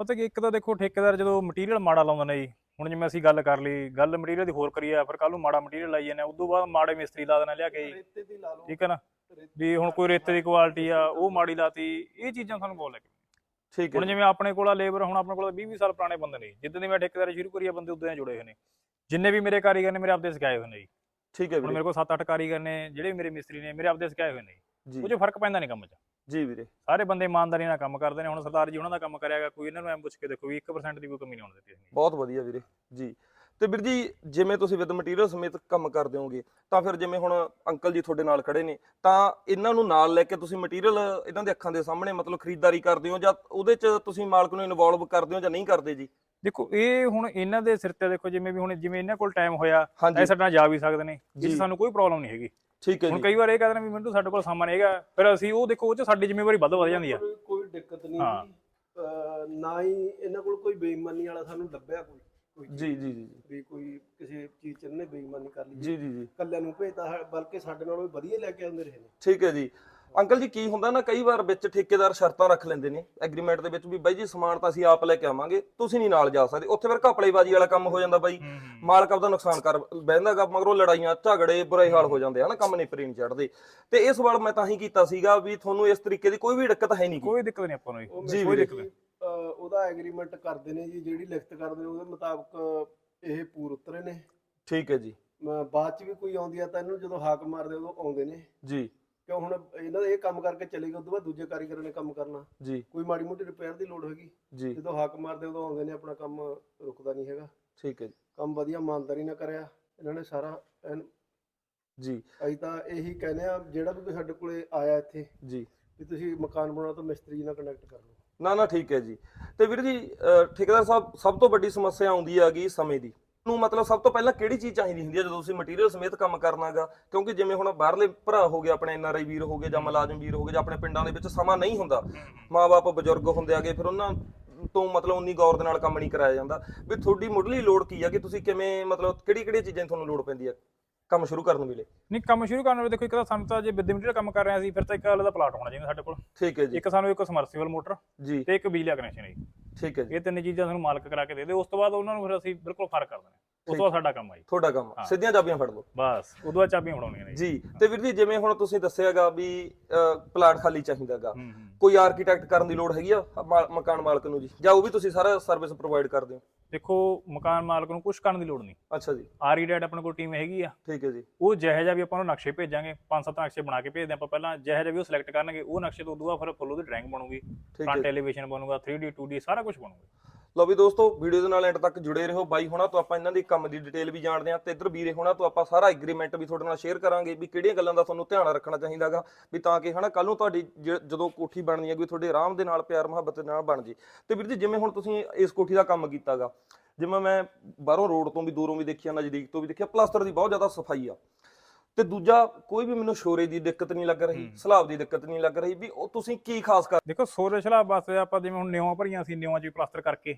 ਪਤਾ ਕੀ ਇੱਕ ਤਾਂ ਦੇਖੋ ਠੇਕੇਦਾਰ ਜਦੋਂ ਮਟੀਰੀਅਲ ਮਾੜਾ ਲਾਉਂਦੇ ਨੇ ਜੀ ਹੁਣ ਜਿਵੇਂ ਅਸੀਂ ਗੱਲ ਕਰ ਲਈ ਗੱਲ ਮਟੀਰੀਅਲ ਦੀ ਹੋਰ ਕਰੀ ਆ ਫਿਰ ਕੱਲ ਨੂੰ ਮਾੜਾ ਮਟੀਰੀਅਲ ਲਾਈ ਜਾਂਦੇ ਆ ਉਦੋਂ ਬਾਅਦ ਮਾੜੇ ਮਿਸਤਰੀ ਲਾ ਦੇਣਾ ਲਿਆ ਕੇ ਜੀ। ਠੀਕ ਹੈ ਨਾ? ਵੀ ਹੁਣ ਕੋਈ ਰੇਤੇ ਦੀ ਕੁਆਲਿਟੀ ਆ ਉਹ ਮਾੜੀ ਲਾਤੀ ਇਹ ਚੀਜ਼ਾਂ ਸਾਨੂੰ ਬਹੁਤ ਲੱਗ ਠੀਕ ਹੈ ਹੁਣ ਜਿਵੇਂ ਆਪਣੇ ਕੋਲ ਆ ਲੇਬਰ ਹੁਣ ਆਪਣੇ ਕੋਲ 20 20 ਸਾਲ ਪੁਰਾਣੇ ਬੰਦੇ ਨੇ ਜਿੱਦਾਂ ਦੀ ਮੈਂ ਠੇਕੇਦਾਰੀ ਸ਼ੁਰੂ ਕਰੀ ਆ ਬੰਦੇ ਉਦੋਂ ਦੇ ਜੁੜੇ ਹੋਏ ਨੇ। ਜਿੰਨੇ ਵੀ ਮੇਰੇ ਕਾਰੀਗਰ ਨੇ ਮੇਰੇ ਆਪਦੇ ਸਿਖਾਏ ਹੋਏ ਨੇ ਜੀ। ਠੀਕ ਹੈ ਹੁਣ ਵੀਰੇ। ਮੇਰੇ ਕੋਲ 7-8 ਕਾਰੀਗਰ ਨੇ ਜਿਹੜੇ ਮੇਰੇ ਮਿਸਤਰੀ ਨੇ ਮੇਰੇ ਆਪਦੇ ਸਿਖਾਏ ਹੋਏ ਨੇ ਜੀ। ਜੀ। ਉਹ 'ਚ ਫ਼ਰਕ ਪੈਂਦਾ ਨਹੀਂ ਕੰਮ 'ਚ। ਜੀ ਵੀਰੇ। ਸਾਰੇ ਬੰਦੇ ਇਮਾਨਦਾਰੀ ਨਾਲ ਕੰਮ ਕਰਦੇ ਨੇ। ਹੁਣ ਸਰਦਾਰ ਜੀ ਉਹਨਾਂ ਦਾ ਕੰਮ ਕਰਿਆਗਾ ਕੋਈ ਇਹਨਾਂ ਨੂੰ ਐਂ ਪੁੱਛ ਕੇ ਦੇਖੋ ਵੀ 1% ਦੀ ਕੋਈ ਕਮੀ ਨਹੀਂ ਹੋਣ ਦਿੱਤੀ ਅਸੀਂ। ਬਹੁਤ ਵਧੀਆ ਵੀਰੇ ਜੀ। ਤੇ ਵੀਰ ਜੀ ਜਿਵੇਂ ਤੁਸੀਂ ਵਿਦ ਮਟੀਰੀਅਲ ਸਮੇਤ ਕੰਮ ਕਰਦੇ ਹੋਗੇ ਤਾਂ ਫਿਰ ਜਿਵੇਂ ਹੁਣ ਅੰਕਲ ਜੀ ਤੁਹਾਡੇ ਨਾਲ ਖੜੇ ਨੇ ਤਾਂ ਇਹਨਾਂ ਨੂੰ ਨਾਲ ਲੈ ਕੇ ਤੁਸੀਂ ਮਟੀਰੀਅਲ ਇਹਨਾਂ ਦੇ ਅੱਖਾਂ ਦੇ ਸਾਹਮਣੇ ਮਤਲਬ ਖਰੀਦਦਾਰੀ ਕਰਦੇ ਹੋ ਜਾਂ ਉਹਦੇ 'ਚ ਤੁਸੀਂ ਮਾਲਕ ਨੂੰ ਇਨਵੋਲਵ ਕਰਦੇ ਹੋ ਜਾਂ ਨਹੀਂ ਕਰਦੇ ਜੀ? ਦੇਖੋ ਇਹ ਹੁਣ ਇਹਨਾਂ ਦੇ ਸਿਰ ਤੇ ਦੇਖੋ ਜਿਵੇਂ ਵੀ ਹੁਣ ਜਿਵੇਂ ਇਹਨਾਂ ਕੋਲ ਟਾਈਮ ਹੋਇਆ ਹਾਂਜੀ। ਇਹ ਸਾਡੇ ਨਾਲ ਜਾ ਵੀ ਸਕਦੇ ਨੇ। ਜੀ। ਸਾਨੂੰ ਕੋਈ ਪ੍ਰੋਬਲਮ ਨਹੀਂ ਹੈਗੀ। ਠੀਕ ਹੈ ਹੁਣ ਜੀ। ਕਈ ਵਾਰ ਇਹ ਕਹਿੰਦੇ ਨੇ ਵੀ ਮਿੰਟੂ ਸਾਡੇ ਕੋਲ ਸਮਾਨ ਹੈਗਾ ਫਿਰ ਅਸੀਂ ਉਹ ਦੇਖੋ ਉਹ ਚ ਸਾਡੀ ਜ਼ਿੰਮੇਵਾਰੀ ਵੱਧ ਵਧ ਜਾਂਦੀ ਆ। ਕੋਈ- ਦਿੱਕਤ ਨਹੀਂ ਹਾਂ। ਜੀ। ਨਾ ਹੀ ਇਹਨਾਂ ਕੋਲ ਕੋਈ ਬੇਈਮਾਨੀ ਵਾਲਾ ਸਾਨੂੰ ਲੱਭਿਆ ਕੋਈ ਜੀ ਜੀ ਜੀ ਵੀ ਕੋਈ ਕਿਸੇ ਚੀਜ਼ ਚ ਇਹਨੇ ਬੇਈਮਾਨੀ ਕਰ ਲਈ। ਜੀ ਜੀ ਜੀ। ਕੱਲਿਆਂ ਨੂੰ ਭੇਜਤਾ ਬਲਕਿ ਸਾਡੇ ਨਾਲੋਂ ਵੀ ਵਧੀਆ ਲੈ ਕੇ ਆਉਂਦੇ ਰਹੇ ਨੇ। ਠੀਕ ਹੈ ਜੀ। ਅੰਕਲ ਜੀ ਕੀ ਹੁੰਦਾ ਨਾ ਕਈ ਵਾਰ ਵਿੱਚ ਠੇਕੇਦਾਰ ਸ਼ਰਤਾਂ ਰੱਖ ਲੈਂਦੇ ਨੇ ਐਗਰੀਮੈਂਟ ਦੇ ਵਿੱਚ ਵੀ ਬਾਈ ਜੀ ਸਮਾਨ ਤਾਂ ਅਸੀਂ ਆਪ ਲੈ ਕੇ ਆਵਾਂਗੇ ਤੁਸੀਂ ਨਹੀਂ ਨਾਲ ਜਾ ਸਕਦੇ। ਉੱਥੇ ਫਿਰ ਘਪਲੇਬਾਜ਼ੀ ਵਾਲਾ ਕੰਮ ਹੋ ਜਾਂਦਾ ਬਾਈ। ਮਾਲਕ ਆਪਦਾ ਨੁਕਸਾਨ ਕਰ ਬਹਿੰਦਾਗਾ ਮਗਰੋਂ ਲੜਾਈਆਂ ਝਗੜੇ ਬੁਰੇ ਹਾਲ ਹੋ ਜਾਂਦੇ ਹਨ ਕੰਮ ਨਹੀਂ ਪਰੀ ਨਹੀਂ ਚੜਦੇ। ਤੇ ਇਸ ਵਾਰ ਮੈਂ ਤਾਂ ਹੀ ਕੀਤਾ ਸੀਗਾ ਵੀ ਤੁਹਾਨੂੰ ਇਸ ਤਰੀਕੇ ਦੀ ਕੋਈ ਵੀ ਦਿੱਕਤ ਹੈ ਨਹੀਂ। ਕੋਈ ਦਿੱਕਤ ਨਹੀਂ ਆਪਾਂ ਨੂੰ ਜੀ ਕੋਈ। ਦਿੱਕਤ ਉਹਦਾ ਐਗਰੀਮੈਂਟ ਕਰਦੇ ਨੇ ਜੀ ਜਿਹੜੀ ਲਿਖਤ ਕਰਦੇ ਨੇ ਉਹਦੇ ਮੁਤਾਬਕ ਇਹ ਪੂਰ ਉਤਰੇ ਨੇ। ਠੀਕ ਹੈ ਜੀ। ਬਾਅਦ ਚ ਵੀ ਕੋਈ ਆਉਂਦੀ ਆ ਤਾਂ ਇਹਨੂੰ ਜਦੋਂ ਹਾਕ ਮਾਰਦੇ ਉਦੋਂ ਆਉਂਦੇ ਨੇ। ਜੀ। ਕਿਉਂ ਹੁਣ ਇਹਨਾਂ ਦੇ ਇਹ ਕੰਮ ਕਰਕੇ ਚਲੇ ਗਏ ਉਦੋਂ ਬਾਅਦ ਦੂਜੇ ਕਾਰੀਗਰਾਂ ਨੇ ਕੰਮ ਕਰਨਾ। ਜੀ। ਕੋਈ ਮਾੜੀ ਮੋਟੀ ਰਿਪੇਅਰ ਦੀ ਲੋੜ ਹੈਗੀ? ਜੀ। ਜਦੋਂ ਹਾਕ ਮਾਰਦੇ ਉਦੋਂ ਆਉਂਦੇ ਨੇ ਆਪਣਾ ਕੰਮ ਰੁਕਦਾ ਨਹੀਂ ਹੈਗਾ। ਠੀਕ ਹੈ ਜੀ। ਕੰਮ ਵਧੀਆ ਇਮਾਨਦਾਰੀ ਨਾਲ ਕਰਿਆ ਇਹਨਾਂ ਨੇ ਸਾਰਾ ਐਨ- ਜੀ। ਅਸੀਂ ਤਾਂ ਇਹੀ ਕਹਿੰਦੇ ਆ ਜਿਹੜਾ ਵੀ ਕੋਈ ਸਾਡੇ ਕੋਲੇ ਆਇਆ ਇੱਥੇ ਜੀ। ਵੀ ਤੁਸੀਂ ਮਕਾਨ ਬਣਾਉਣਾ ਤਾਂ ਮਿਸਤਰੀ ਨਾਲ ਕਨੈਕਟ ਕਰ ਲਓ। ਨਾ ਨਾ ਠੀਕ ਹੈ ਜੀ। ਤੇ ਵੀਰ ਜੀ ਠੇਕੇਦਾਰ ਸਾਹਿਬ ਸਭ ਤੋਂ ਵੱਡੀ ਸਮੱਸਿਆ ਆਉਂਦੀ ਹੈਗੀ ਸਮੇਂ ਦੀ। ਨੂੰ ਮਤਲਬ ਸਭ ਤੋਂ ਪਹਿਲਾਂ ਕਿਹੜੀ ਚੀਜ਼ ਚਾਹੀਦੀ ਹੁੰਦੀ ਹੈ ਜਦੋਂ ਤੁਸੀਂ ਮਟੀਰੀਅਲ ਸਮੇਤ ਕੰਮ ਕਰਨਾਗਾ? ਕਿਉਂਕਿ ਜਿਵੇਂ ਹੁਣ ਬਾਹਰਲੇ ਭਰਾ ਹੋ ਗਏ ਆਪਣੇ ਐਨਆਰਆਈ ਵੀਰ ਹੋ ਗਏ ਜਾਂ ਮੁਲਾਜ਼ਮ ਵੀਰ ਹੋ ਗਏ ਜਾਂ ਆਪਣੇ ਪਿੰਡਾਂ ਦੇ ਵਿੱਚ ਸਮਾਂ ਨਹੀਂ ਹੁੰਦਾ। ਮਾਪੇ ਬਜ਼ੁਰਗ ਹੁੰਦੇ ਆਗੇ ਫਿਰ ਉਹਨਾਂ ਤੋਂ ਮਤਲਬ ਉਨੀ ਗੌਰ ਦੇ ਨਾਲ ਕੰਮ ਨਹੀਂ ਕਰਾਇਆ ਜਾਂਦਾ। ਵੀ ਤੁਹਾਡੀ ਮੁੱਢਲੀ ਲੋੜ ਕੀ ਆ? ਕਿ ਤੁਸੀਂ ਕਿਵੇਂ ਮਤਲਬ ਕਿਹੜੀ ਕਿਹੜੀ ਚੀਜ਼ਾਂ ਤੁਹਾਨੂੰ ਲੋੜ ਪੈਂਦੀ ਹੈ ਕੰਮ ਸ਼ੁਰੂ ਕਰਨ ਵੇਲੇ। ਨਹੀਂ ਕੰਮ ਸ਼ੁਰੂ ਕਰਨ ਵੇਲੇ ਦੇਖੋ ਇੱਕ ਤਾਂ ਸਾਨੂੰ ਤਾਂ ਜੇ ਵਿਦਿਆ ਦਾ ਕੰਮ ਕਰ ਰਹੇ ਸੀ ਫਿਰ ਤਾਂ ਇੱਕ ਅਲੱਗ ਦਾ ਪਲਾਟ ਹੋਣਾ ਚਾਹੀਦਾ ਸਾਡੇ ਕੋਲ। ਠੀਕ ਹੈ ਜੀ। ਇੱਕ ਸਾਨੂੰ ਇੱਕ ਸਮਰਸੀਬਲ ਮੋਟਰ ਜੀ। ਤੇ ਇੱਕ ਬਿਜਲੀ ਕਨੈਕਸ਼ਨ ਹੈ ਜੀ। ਠੀਕ ਹੈ ਜੀ। ਇਹ ਤਿੰਨ ਚੀਜ਼ਾਂ ਸਾਨੂੰ ਮਾਲਕ ਕਰਾ ਕੇ ਦੇ ਦੇ ਉਸ ਤੋਂ ਬਾਅਦ ਉਹਨਾਂ ਨੂੰ ਫਿਰ ਅਸੀਂ ਬਿਲਕੁਲ ਫ਼ਰਕ ਕਰ ਦੇਣਾ। ਉਸ ਤੋਂ ਬਾਅਦ ਸਾਡਾ ਕੰਮ ਆ ਜੀ। ਤੁਹਾਡਾ ਕੰਮ। ਸਿੱਧੀਆਂ ਚਾਬੀਆਂ ਫੜ ਲਓ। ਬਸ ਉਦੋਂ ਬਾਅਦ ਚਾਬੀਆਂ ਫੜਾਉਣੀਆਂ ਨੇ ਜੀ। ਤੇ ਵੀਰ ਜੀ ਜਿਵੇਂ ਹੁਣ ਤੁਸੀਂ ਦੱਸਿਆਗਾ ਵੀ ਪਲਾਟ ਖਾਲੀ ਚਾਹੀਦਾਗਾ। ਕੋਈ ਆਰਕੀਟੈਕਟ ਕਰਨ ਦੀ ਲੋੜ ਹੈਗੀ ਆ ਮਕਾਨ ਮਾਲਕ ਨੂੰ ਜੀ? ਜਾਂ ਉਹ ਵੀ ਤੁਸੀਂ ਸਾਰਾ ਸਰਵਿਸ ਪ੍ਰੋਵਾਈਡ ਕਰਦੇ ਹੋ? ਦੇਖੋ ਮਕਾਨ ਮਾਲਕ ਨੂੰ ਕੁਝ ਕਰਨ ਦੀ ਲੋੜ ਨਹੀਂ। ਅੱਛਾ ਜੀ। ਆਰੀ ਡੈਡ ਆਪਣੇ ਕੋਲ ਟੀਮ ਹੈਗੀ ਆ। ਠੀਕ ਹੈ ਜੀ। ਉਹ ਜਿਹੋ ਜਿਹਾ ਵੀ ਆਪਾਂ ਨੂੰ ਨਕਸ਼ੇ ਭੇਜਾਂਗੇ ਪੰਜ ਸੱਤ ਨਕਸ਼ੇ ਬਣਾ ਕੇ ਭੇਜਦੇ ਆਪਾਂ ਪਹਿਲਾਂ ਜਿਹੋ ਜਿਹਾ ਵੀ ਉਹ ਸਿਲੈਕਟ ਕਰਨਗੇ ਉਹ ਨਕਸ਼ੇ ਤੋਂ ਉਦੋਂ ਬਾਅਦ ਫਿਰ ਫੁੱਲ ਉਹਦੀ ਡਰਾਇੰਗ ਬਣੂਗੀ। ਫਰੰਟ ਐਲੀਵੇਸ਼ਨ ਬਣੂਗਾ 3D 2D ਸਾਰਾ ਕੁਝ ਬਣੂਗਾ। ਲਓ ਵੀ ਦੋਸਤੋ, ਵੀਡੀਓ ਦੇ ਨਾਲ ਐਂਡ ਤੱਕ ਜੁੜੇ ਰਹੋ। ਬਾਈ ਹੋਣਾ ਤੋਂ ਆਪਾਂ ਇਹਨਾਂ ਦੀ ਕੰਮ ਦੀ ਡਿਟੇਲ ਵੀ ਜਾਣਦੇ ਹਾਂ ਤੇ ਇੱਧਰ ਵੀਰੇ ਹੋਣਾ ਤੋਂ ਆਪਾਂ ਸਾਰਾ ਐਗਰੀਮੈਂਟ ਵੀ ਤੁਹਾਡੇ ਨਾਲ ਸ਼ੇਅਰ ਕਰਾਂਗੇ ਵੀ ਕਿਹੜੀਆਂ ਗੱਲਾਂ ਦਾ ਤੁਹਾਨੂੰ ਧਿਆਨ ਰੱਖਣਾ ਚਾਹੀਦਾਗਾ। ਵੀ ਤਾਂ ਕਿ ਹਨਾ ਕੱਲ ਨੂੰ ਤੁਹਾਡੀ ਜਦੋਂ ਕੋਠੀ ਬਣਨੀ ਹੈ ਵੀ ਤੁਹਾਡੇ ਆਰਾਮ ਦੇ ਨਾਲ ਪਿਆਰ ਮੁਹੱਬਤ ਦੇ ਨਾਲ ਬਣ ਜੇ। ਤੇ ਵੀਰ ਜੀ, ਜਿਵੇਂ ਹੁਣ ਤੁਸੀਂ ਇਸ ਕੋਠੀ ਦਾ ਕੰਮ ਕੀਤਾਗਾ, ਜਿਵੇਂ ਮੈਂ ਬਾਹਰੋਂ ਰੋਡ ਤੋਂ ਵੀ ਦੂਰੋਂ ਵੀ ਦੇਖਿਆ, ਨਜ਼ਦੀਕ ਤੋਂ ਵੀ ਦੇਖਿਆ ਪਲਾਸਟਰ ਦੀ ਬਹੁਤ ਜ਼ਿਆਦਾ ਸਫ਼ਾਈ ਆ। ਤੇ ਦੂਜਾ ਕੋਈ ਵੀ ਮੈਨੂੰ ਸ਼ੋਰੇ ਦੀ ਦਿੱਕਤ ਨਹੀਂ ਲੱਗ ਰਹੀ। ਸਲਾਬ ਦੀ ਦਿੱਕਤ ਨਹੀਂ ਲੱਗ ਰਹੀ ਵੀ ਉਹ ਤੁਸੀਂ ਕੀ ਖਾਸ ਕਰ ਦੇਖੋ ਸੋਰੇ ਸ਼ਲਾਬ ਵਾਸਤੇ ਆਪਾਂ ਜਿਵੇਂ ਹੁਣ ਨਿਉਆਂ ਭਰੀਆਂ ਸੀ ਨਿਉਆਂ 'ਚ ਵੀ ਪਲਾਸਟਰ ਕਰਕੇ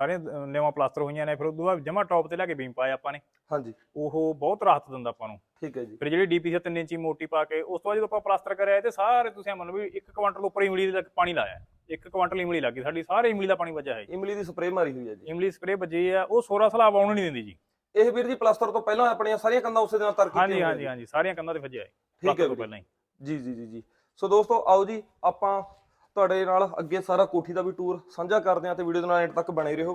ਸਾਰੀਆਂ ਨਿਉਆਂ ਪਲਾਸਟਰ ਹੋਈਆਂ ਨੇ ਫਿਰ ਉਦੋਂ ਬਾਅਦ ਜਮਾ ਟੌਪ ਤੇ ਲਿਆ ਕੇ ਬੀਮ ਪਾਇਆ ਆਪਾਂ ਨੇ। ਹਾਂਜੀ। ਉਹ ਬਹੁਤ ਰਾਹਤ ਦਿੰਦਾ ਆਪਾਂ ਨੂੰ। ਠੀਕ ਹੈ ਜੀ। ਫਿਰ ਜਿਹੜੀ ਡੀਪੀ 3 ਇੰਚੀ ਮੋਟੀ ਪਾ ਕੇ ਉਸ ਤੋਂ ਬਾਅਦ ਜਦੋਂ ਆਪਾਂ ਪਲਾਸਟਰ ਕਰਿਆ ਤੇ ਸਾਰੇ ਤੁਸੀਂ ਮੰਨ ਲਓ ਵੀ 1 ਕੁਆਂਟਲ ਉੱਪਰ ਇਮਲੀ ਦਾ ਪਾਣੀ ਲਾਇਆ। 1 ਕੁਆਂਟਲ ਇਮਲੀ ਲੱਗੀ ਸਾਡੀ ਸਾਰੇ ਇਮਲੀ ਦਾ ਪਾਣੀ ਵੱਜਿਆ ਹੈ। ਇਮਲੀ ਦੀ ਸਪਰੇਅ ਮਾਰੀ ਹੋਈ ਹੈ ਜੀ। ਇਮਲੀ ਸਪਰੇ ਵੱਜੀ ਆ ਉਹ ਸੋਰਾ ਸਲਾਬ ਆਉਣ ਨਹੀਂ ਦਿੰਦੀ ਜੀ। ਇਹ ਵੀਰ ਜੀ ਪਲਾਸਟਰ ਤੋਂ ਪਹਿਲਾਂ ਆਪਣੀਆਂ ਸਾਰੀਆਂ ਕੰਧਾਂ ਉਸੇ ਦੇ ਨਾਲ ਤਰ ਕੀਤੀਆਂ ਹਾਂਜੀ ਹਾਂਜੀ। ਹਾਂਜੀ ਸਾਰੀਆਂ ਕੰਧਾਂ ਤੇ ਵੱਜਿਆ ਹੈ ਠੀਕ ਹੈ ਤੋਂ। ਪਹਿਲਾਂ ਹੀ ਜੀ ਜੀ ਜੀ ਜੀ ਸੋ ਦੋਸਤੋ ਆਓ ਜੀ ਆਪਾਂ ਤੁਹਾਡੇ ਨਾਲ ਅੱਗੇ ਸਾਰਾ ਕੋਠੀ ਦਾ ਵੀ ਟੂਰ ਸਾਂਝਾ ਕਰਦੇ ਹਾਂ ਤੇ ਵੀਡੀਓ ਦੇ ਨਾਲ ਐਂਡ ਤੱਕ ਬਣੇ ਰਹੋ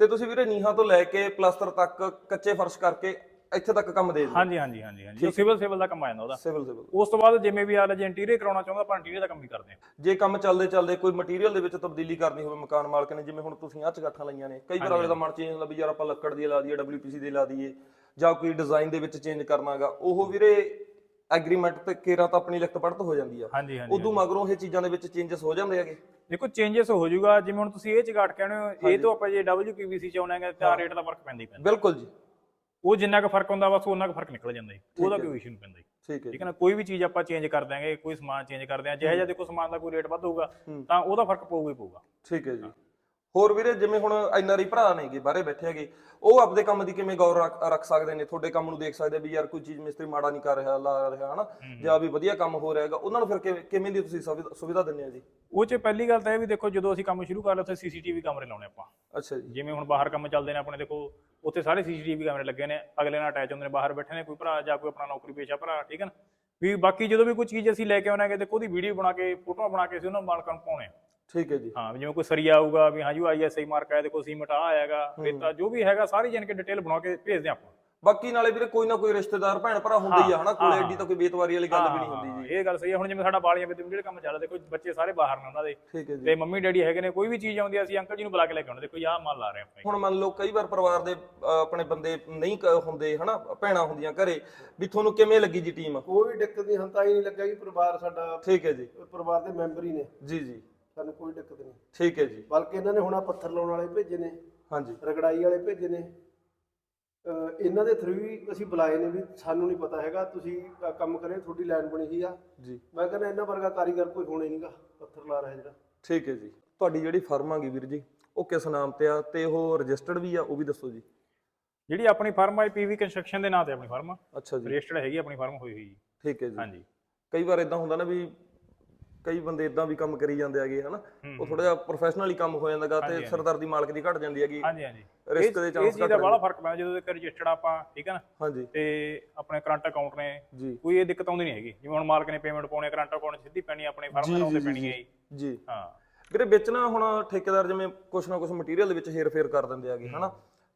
ਤੇ ਤੁਸੀਂ ਵੀਰੇ ਨੀਹਾਂ ਤੋਂ ਲੈ ਕੇ ਪਲਾਸਟਰ ਤੱਕ ਕੱਚੇ ਫਰਸ਼ ਕਰਕੇ ਇੱਥੇ ਤੱਕ ਕੰਮ ਦੇ ਦਿਓ ਹਾਂਜੀ ਹਾਂਜੀ ਹਾਂਜੀ ਹਾਂਜੀ। ਸਿਵਲ ਸਿਵਲ ਦਾ ਕੰਮ ਆ ਜਾਂਦਾ ਉਹਦਾ। Civil civil. ਉਸ ਤੋਂ ਬਾਅਦ ਜਿਵੇਂ ਵੀ ਆ ਲੈ ਜੇ ਇੰਟੀਰੀਅਰ ਕਰਾਉਣਾ ਚਾਹੁੰਦਾ ਆਪਾਂ ਇੰਟੀਰੀਅਰ ਦਾ ਕੰਮ ਵੀ ਕਰਦੇ ਹਾਂ। ਜੇ ਕੰਮ ਚੱਲਦੇ ਚੱਲਦੇ ਕੋਈ ਮਟੀਰੀਅਲ ਦੇ ਵਿੱਚ ਤਬਦੀਲੀ ਕਰਨੀ ਹੋਵੇ ਮਕਾਨ ਮਾਲਕ ਨੇ ਜਿਵੇਂ ਹੁਣ ਤੁਸੀਂ ਆਹ ਚਗਾਠਾਂ ਲਾਈਆਂ ਨੇ ਕਈ ਵਾਰ ਅਗਲੇ ਦਾ ਮਨ ਚੇਂਜ ਹੁੰਦਾ ਵੀ ਯਾਰ ਆਪਾਂ ਲੱਕੜ ਦੀ ਲਾ ਦਈਏ WPC ਦੀ ਲਾ ਦਈਏ ਜਾਂ ਕੋਈ ਡਿਜ਼ਾਈਨ ਦੇ ਵਿੱਚ ਚੇਂਜ ਕਰਨਾਗਾ ਉਹ ਵੀਰੇ ਐਗਰੀਮੈਂਟ ਤੇ ਕੇਰਾ ਤਾਂ ਆਪਣੀ ਲਿਖਤ ਪੜਤ ਹੋ ਜਾਂਦੀ ਆ। ਹਾਂਜੀ ਹਾਂਜੀ ਉਦੋਂ ਮਗਰੋਂ ਇਹ ਚੀਜ਼ਾਂ ਦੇ ਵਿੱਚ ਚੇਂਜਸ ਹੋ ਜਾਂਦੇ ਹੈਗੇ। ਦੇਖੋ ਚੇਂਜਸ ਹੋ ਜਾਊਗਾ ਜਿਵੇਂ ਹੁਣ ਤੁਸੀਂ ਇਹ ਚਗਾਟ ਕਹਿੰਦੇ ਹੋ ਇਹ ਤੋਂ ਆਪਾਂ ਜੇ WPVC ਚ ਆਉਣਾ ਤਾਂ ਰੇਟ ਦਾ ਫ਼ਰਕ ਪੈਂਦਾ ਹੀ ਪੈਂਦਾ। ਬਿਲਕੁਲ ਜੀ। ਉਹ ਜਿੰਨਾ ਕੁ ਫ਼ਰਕ ਹੁੰਦਾ ਬਸ ਉਹਨਾਂ ਕੁ ਫ਼ਰਕ ਨਿਕਲ ਜਾਂਦਾ ਜੀ। ਉਹਦਾ ਹੈ। ਕੋਈ ਇਸ਼ੂ ਨਹੀਂ ਪੈਂਦਾ ਜੀ। ਠੀਕ ਹੈ ਠੀਕ ਹੈ ਨਾ? ਕੋਈ ਵੀ ਚੀਜ਼ ਆਪਾਂ ਚੇਂਜ ਕਰ ਦਿਆਂਗੇ ਕੋਈ ਸਮਾਨ ਚੇਂਜ ਕਰ ਦਿਆਂ ਜਿਹੇ ਜਿਹਾ ਦੇਖੋ ਸਮਾਨ ਦਾ ਕੋਈ ਰੇਟ ਵੱਧ ਹੋਊਗਾ ਹੂੰ। ਤਾਂ ਉਹਦਾ ਫ਼ਰਕ ਪਊਗਾ ਹੀ ਪਊਗਾ। ਠੀਕ ਹੈ ਜੀ। ਹੋਰ ਵੀਰੇ ਜਿਵੇਂ ਹੁਣ ਐਨਆਰਆਈ ਭਰਾ ਨੇਗੇ ਬਾਹਰੇ ਬੈਠੇ ਹੈਗੇ ਉਹ ਆਪਦੇ ਕੰਮ ਦੀ ਕਿਵੇਂ ਗੌਰ ਰੱਖ ਸਕਦੇ ਨੇ? ਤੁਹਾਡੇ ਕੰਮ ਨੂੰ ਦੇਖ ਸਕਦੇ ਵੀ ਯਾਰ ਕੋਈ ਚੀਜ਼ ਮਿਸਤਰੀ ਮਾੜਾ ਨਹੀਂ ਕਰ ਰਿਹਾ ਲਾ ਰਿਹਾ ਹਨਾ? ਜਾਂ ਵੀ ਵਧੀਆ ਕੰਮ ਹੋ ਰਿਹਾ ਹੈਗਾ ਉਹਨਾਂ ਨੂੰ ਫਿਰ ਕਿਵੇਂ- ਕਿਵੇਂ ਦੀ ਤੁਸੀਂ ਸੁਵਿਧਾ- ਦਿੰਦੇ ਆ ਜੀ? ਉਹ ਚ ਪਹਿਲੀ ਗੱਲ ਤਾਂ ਇਹ ਵੀ ਦੇਖੋ ਜਦੋਂ ਅਸੀਂ ਕੰਮ ਸ਼ੁਰੂ ਕਰ ਲਿਆ ਉੱਥੇ ਸੀਸੀਟੀਵੀ ਕੈਮਰੇ ਲਾਉਣੇ ਆਪਾਂ। ਅੱਛਾ ਜੀ। ਜਿਵੇਂ ਹੁਣ ਬਾਹਰ ਕੰਮ ਚੱਲਦੇ ਨੇ ਆਪਣੇ ਦੇਖੋ ਉੱਥੇ ਸਾਰੇ ਸੀਸੀਟੀਵੀ ਕੈਮਰੇ ਲੱਗੇ ਨੇ ਅਗਲੇ ਨਾਲ ਅਟੈਚ ਹੁੰਦੇ ਨੇ ਬਾਹਰ ਬੈਠੇ ਨੇ ਕੋਈ ਭਰਾ ਜਾਂ ਕੋਈ ਆਪਣਾ ਨੌਕਰੀ ਪੇਸ਼ਾ ਭਰਾ ਠੀਕ ਹੈ ਨਾ? ਵੀ ਬਾਕੀ ਜਦੋਂ ਵੀ ਕੋਈ ਚੀਜ਼ ਅਸੀਂ ਲੈ ਕੇ ਆਉਣਾਗੇ ਦੇਖੋ ਉਹਦੀ ਵੀਡੀਓ ਬਣਾ ਕੇ ਫੋਟੋਆਂ ਬਣਾ ਕੇ ਅਸੀਂ ਉਹਨਾਂ ਮਾਲਕਾਂ ਨੂੰ ਪਾਉਣੇ ਠੀਕ ਹੈ ਜੀ। ਹਾਂ ਜਿਵੇਂ ਕੋਈ ਸਰੀਆ ਆਊਗਾ ਵੀ ਹਾਂ ਜੀ ਆਈਐਸਆਈ ਮਾਰਕ ਆਇਆ ਦੇਖੋ ਸੀਮਟ ਆ ਆਏਗਾ ਰੇਤਾ ਜੋ ਵੀ ਹੈਗਾ ਸਾਰੀ ਜਾਣ ਕੇ ਡਿਟੇਲ ਬਣਾ ਕੇ ਭੇਜਦੇ ਆਪਾਂ। ਬਾਕੀ ਨਾਲੇ ਵੀਰੇ ਕੋਈ ਨਾ ਕੋਈ ਰਿਸ਼ਤੇਦਾਰ ਭੈਣ ਭਰਾ ਹੁੰਦੇ ਹੀ ਆ ਹਨਾ ਕੋਲੇ ਐਡੀ ਤਾਂ ਕੋਈ ਬੇਤਵਾਰੀ ਵਾਲੀ ਗੱਲ ਵੀ ਨਹੀਂ ਹੁੰਦੀ ਜੀ। ਇਹ ਗੱਲ ਸਹੀ ਹੈ ਹੁਣ ਜਿਵੇਂ ਸਾਡਾ ਬਾਲੀਆਂ ਵਿੱਚ ਜਿਹੜੇ ਕੰਮ ਚੱਲਦੇ ਕੋਈ ਬੱਚੇ ਸਾਰੇ ਬਾਹਰ ਨੇ ਉਹਨਾਂ ਦੇ। ਠੀਕ ਹੈ ਜੀ। ਤੇ ਮੰਮੀ ਡੈਡੀ ਹੈਗੇ ਨੇ ਕੋਈ ਵੀ ਚੀਜ਼ ਆਉਂਦੀ ਆ, ਅਸੀਂ ਅੰਕਲ ਜੀ ਨੂੰ ਬੁਲਾ ਕੇ ਲੈ ਕੇ ਆਉਂਦੇ। ਕੋਈ ਆਹ ਮਾਲ ਲਾ ਰਹੇ ਆਪਾਂ। ਹੁਣ ਮੰਨ ਲਓ ਕਈ ਵਾਰ ਪਰਿਵਾਰ ਦੇ ਆਪਣੇ ਬੰਦੇ ਨਹੀਂ ਹੁੰਦੇ ਹਨਾ ਭੈਣਾਂ ਹੁੰਦੀਆਂ ਘਰੇ ਵੀ ਤੁਹਾਨੂੰ ਕਿਵੇਂ ਲੱਗੀ ਜੀ ਟੀਮ? ਕੋਈ ਦਿੱਕਤ ਨਹੀਂ ਹੰਤਾ ਹੀ ਨਹੀਂ ਲੱਗਾ ਕਿ ਪਰਿਵਾਰ ਸਾਡਾ ਠੀਕ ਹੈ ਜੀ। ਪਰਿਵਾਰ ਦੇ ਮੈਂਬਰ ਹੀ ਨੇ। ਜੀ ਜੀ। ਸਾਨੂੰ ਕੋਈ ਦਿੱਕਤ ਨਹੀਂ। ਠੀਕ ਹੈ ਜੀ। ਬਲਕਿ ਇਹਨਾਂ ਨੇ ਹੁਣ ਆਹ ਪੱਥਰ ਲਾਉਣ ਵਾਲੇ ਭੇਜੇ ਨੇ। ਹਾਂਜੀ। ਰਗੜਾਈ ਵਾਲੇ ਭੇਜੇ ਨੇ। ਇਹਨਾਂ ਦੇ ਥਰੂ ਹੀ ਅਸੀਂ ਬੁਲਾਏ ਨੇ ਵੀ ਸਾਨੂੰ ਨਹੀਂ ਪਤਾ ਹੈਗਾ ਤੁਸੀਂ ਕੰਮ ਕਰੇ ਤੁਹਾਡੀ ਲਾਈਨ ਬਣੀ ਹੋਈ ਆ। ਜੀ। ਮੈਂ ਕਹਿੰਦਾ ਇਹਨਾਂ ਵਰਗਾ ਕਾਰੀਗਰ ਕੋਈ ਹੋਣਾ ਹੀ ਨਹੀਂਗਾ ਪੱਥਰ ਲਾ ਰਿਹਾ ਜਿਹੜਾ। ਠੀਕ ਹੈ ਜੀ। ਤੁਹਾਡੀ ਜਿਹੜੀ ਫਰਮ ਆਗੀ ਵੀਰ ਜੀ ਉਹ ਕਿਸ ਨਾਮ ਤੇ ਆ ਤੇ ਉਹ ਰਜਿਸਟਰਡ ਵੀ ਆ ਉਹ ਵੀ ਦੱਸੋ ਜੀ। ਜਿਹੜੀ ਆਪਣੀ ਫਰਮ ਆ ਪੀਵੀ ਕੰਸਟਰਕਸ਼ਨ ਦੇ ਨਾਂ ਤੇ ਆਪਣੀ ਫਰਮ ਅੱਛਾ ਜੀ। ਰਜਿਸਟਰਡ ਹੈਗੀ ਆਪਣੀ ਫਰਮ ਹੋਈ ਹੋਈ ਜੀ। ਠੀਕ ਹੈ ਜੀ। ਹਾਂਜੀ। ਕਈ ਵਾਰ ਇਦਾਂ ਹੁੰਦਾ ਨਾ ਵੀ ਕਈ ਬੰਦੇ ਇਦਾਂ ਵੀ ਕੰਮ ਕਰੀ ਜਾਂਦੇ ਹੈਗੇ ਹਨਾ? ਉਹ ਥੋੜਾ ਜਿਹਾ ਪ੍ਰੋਫੈਸ਼ਨਲੀ ਕੰਮ ਹੋ ਜਾਂਦਾਗਾ ਤੇ। ਸਰਦਾਰਦੀ ਮਾਲਕ ਦੀ ਘਟ ਜਾਂਦੀ ਹੈਗੀ। ਹਾਂਜੀ ਹਾਂਜੀ। ਰਿਸਕ ਦੇ ਚਾਂਸ ਘਟ ਦਾ ਬੜਾ ਜਾਂਦੇ। ਫ਼ਰਕ ਪੈਂਦਾ ਜਦੋਂ ਤੱਕ ਰਜਿਸਟਰਡ ਆਪਾਂ ਠੀਕ ਹੈ ਨਾ? ਹਾਂਜੀ। ਤੇ ਆਪਣੇ ਕਰੰਟ ਅਕਾਊਂਟ ਨੇ ਕੋਈ ਇਹ ਦਿੱਕਤ ਆਉਂਦੀ ਨਹੀਂ ਹੈਗੀ। ਜਿਵੇਂ ਹੁਣ ਮਾਲਕ ਨੇ ਪੇਮੈਂਟ ਪਾਉਣੀ ਕਰੰਟ ਅਕਾਊਂਟ ਸਿੱਧੀ ਪੈਣੀ ਆਪਣੇ ਫਰਮ ਨਾਂ ਤੇ ਪੈਣੀ ਹੈ ਜੀ। ਹਾਂ। ਵੀਰੇ ਵਿੱਚ ਨਾ ਹੁਣ ਠੇਕੇਦਾਰ ਜਿਵੇਂ ਕੁਛ ਨਾ ਕੁਛ ਮਟੀਰੀਅਲ ਦੇ ਵਿੱਚ ਹੇਰ-ਫੇਰ ਕਰ ਦਿੰਦੇ ਹੈਗੇ ਹਨਾ?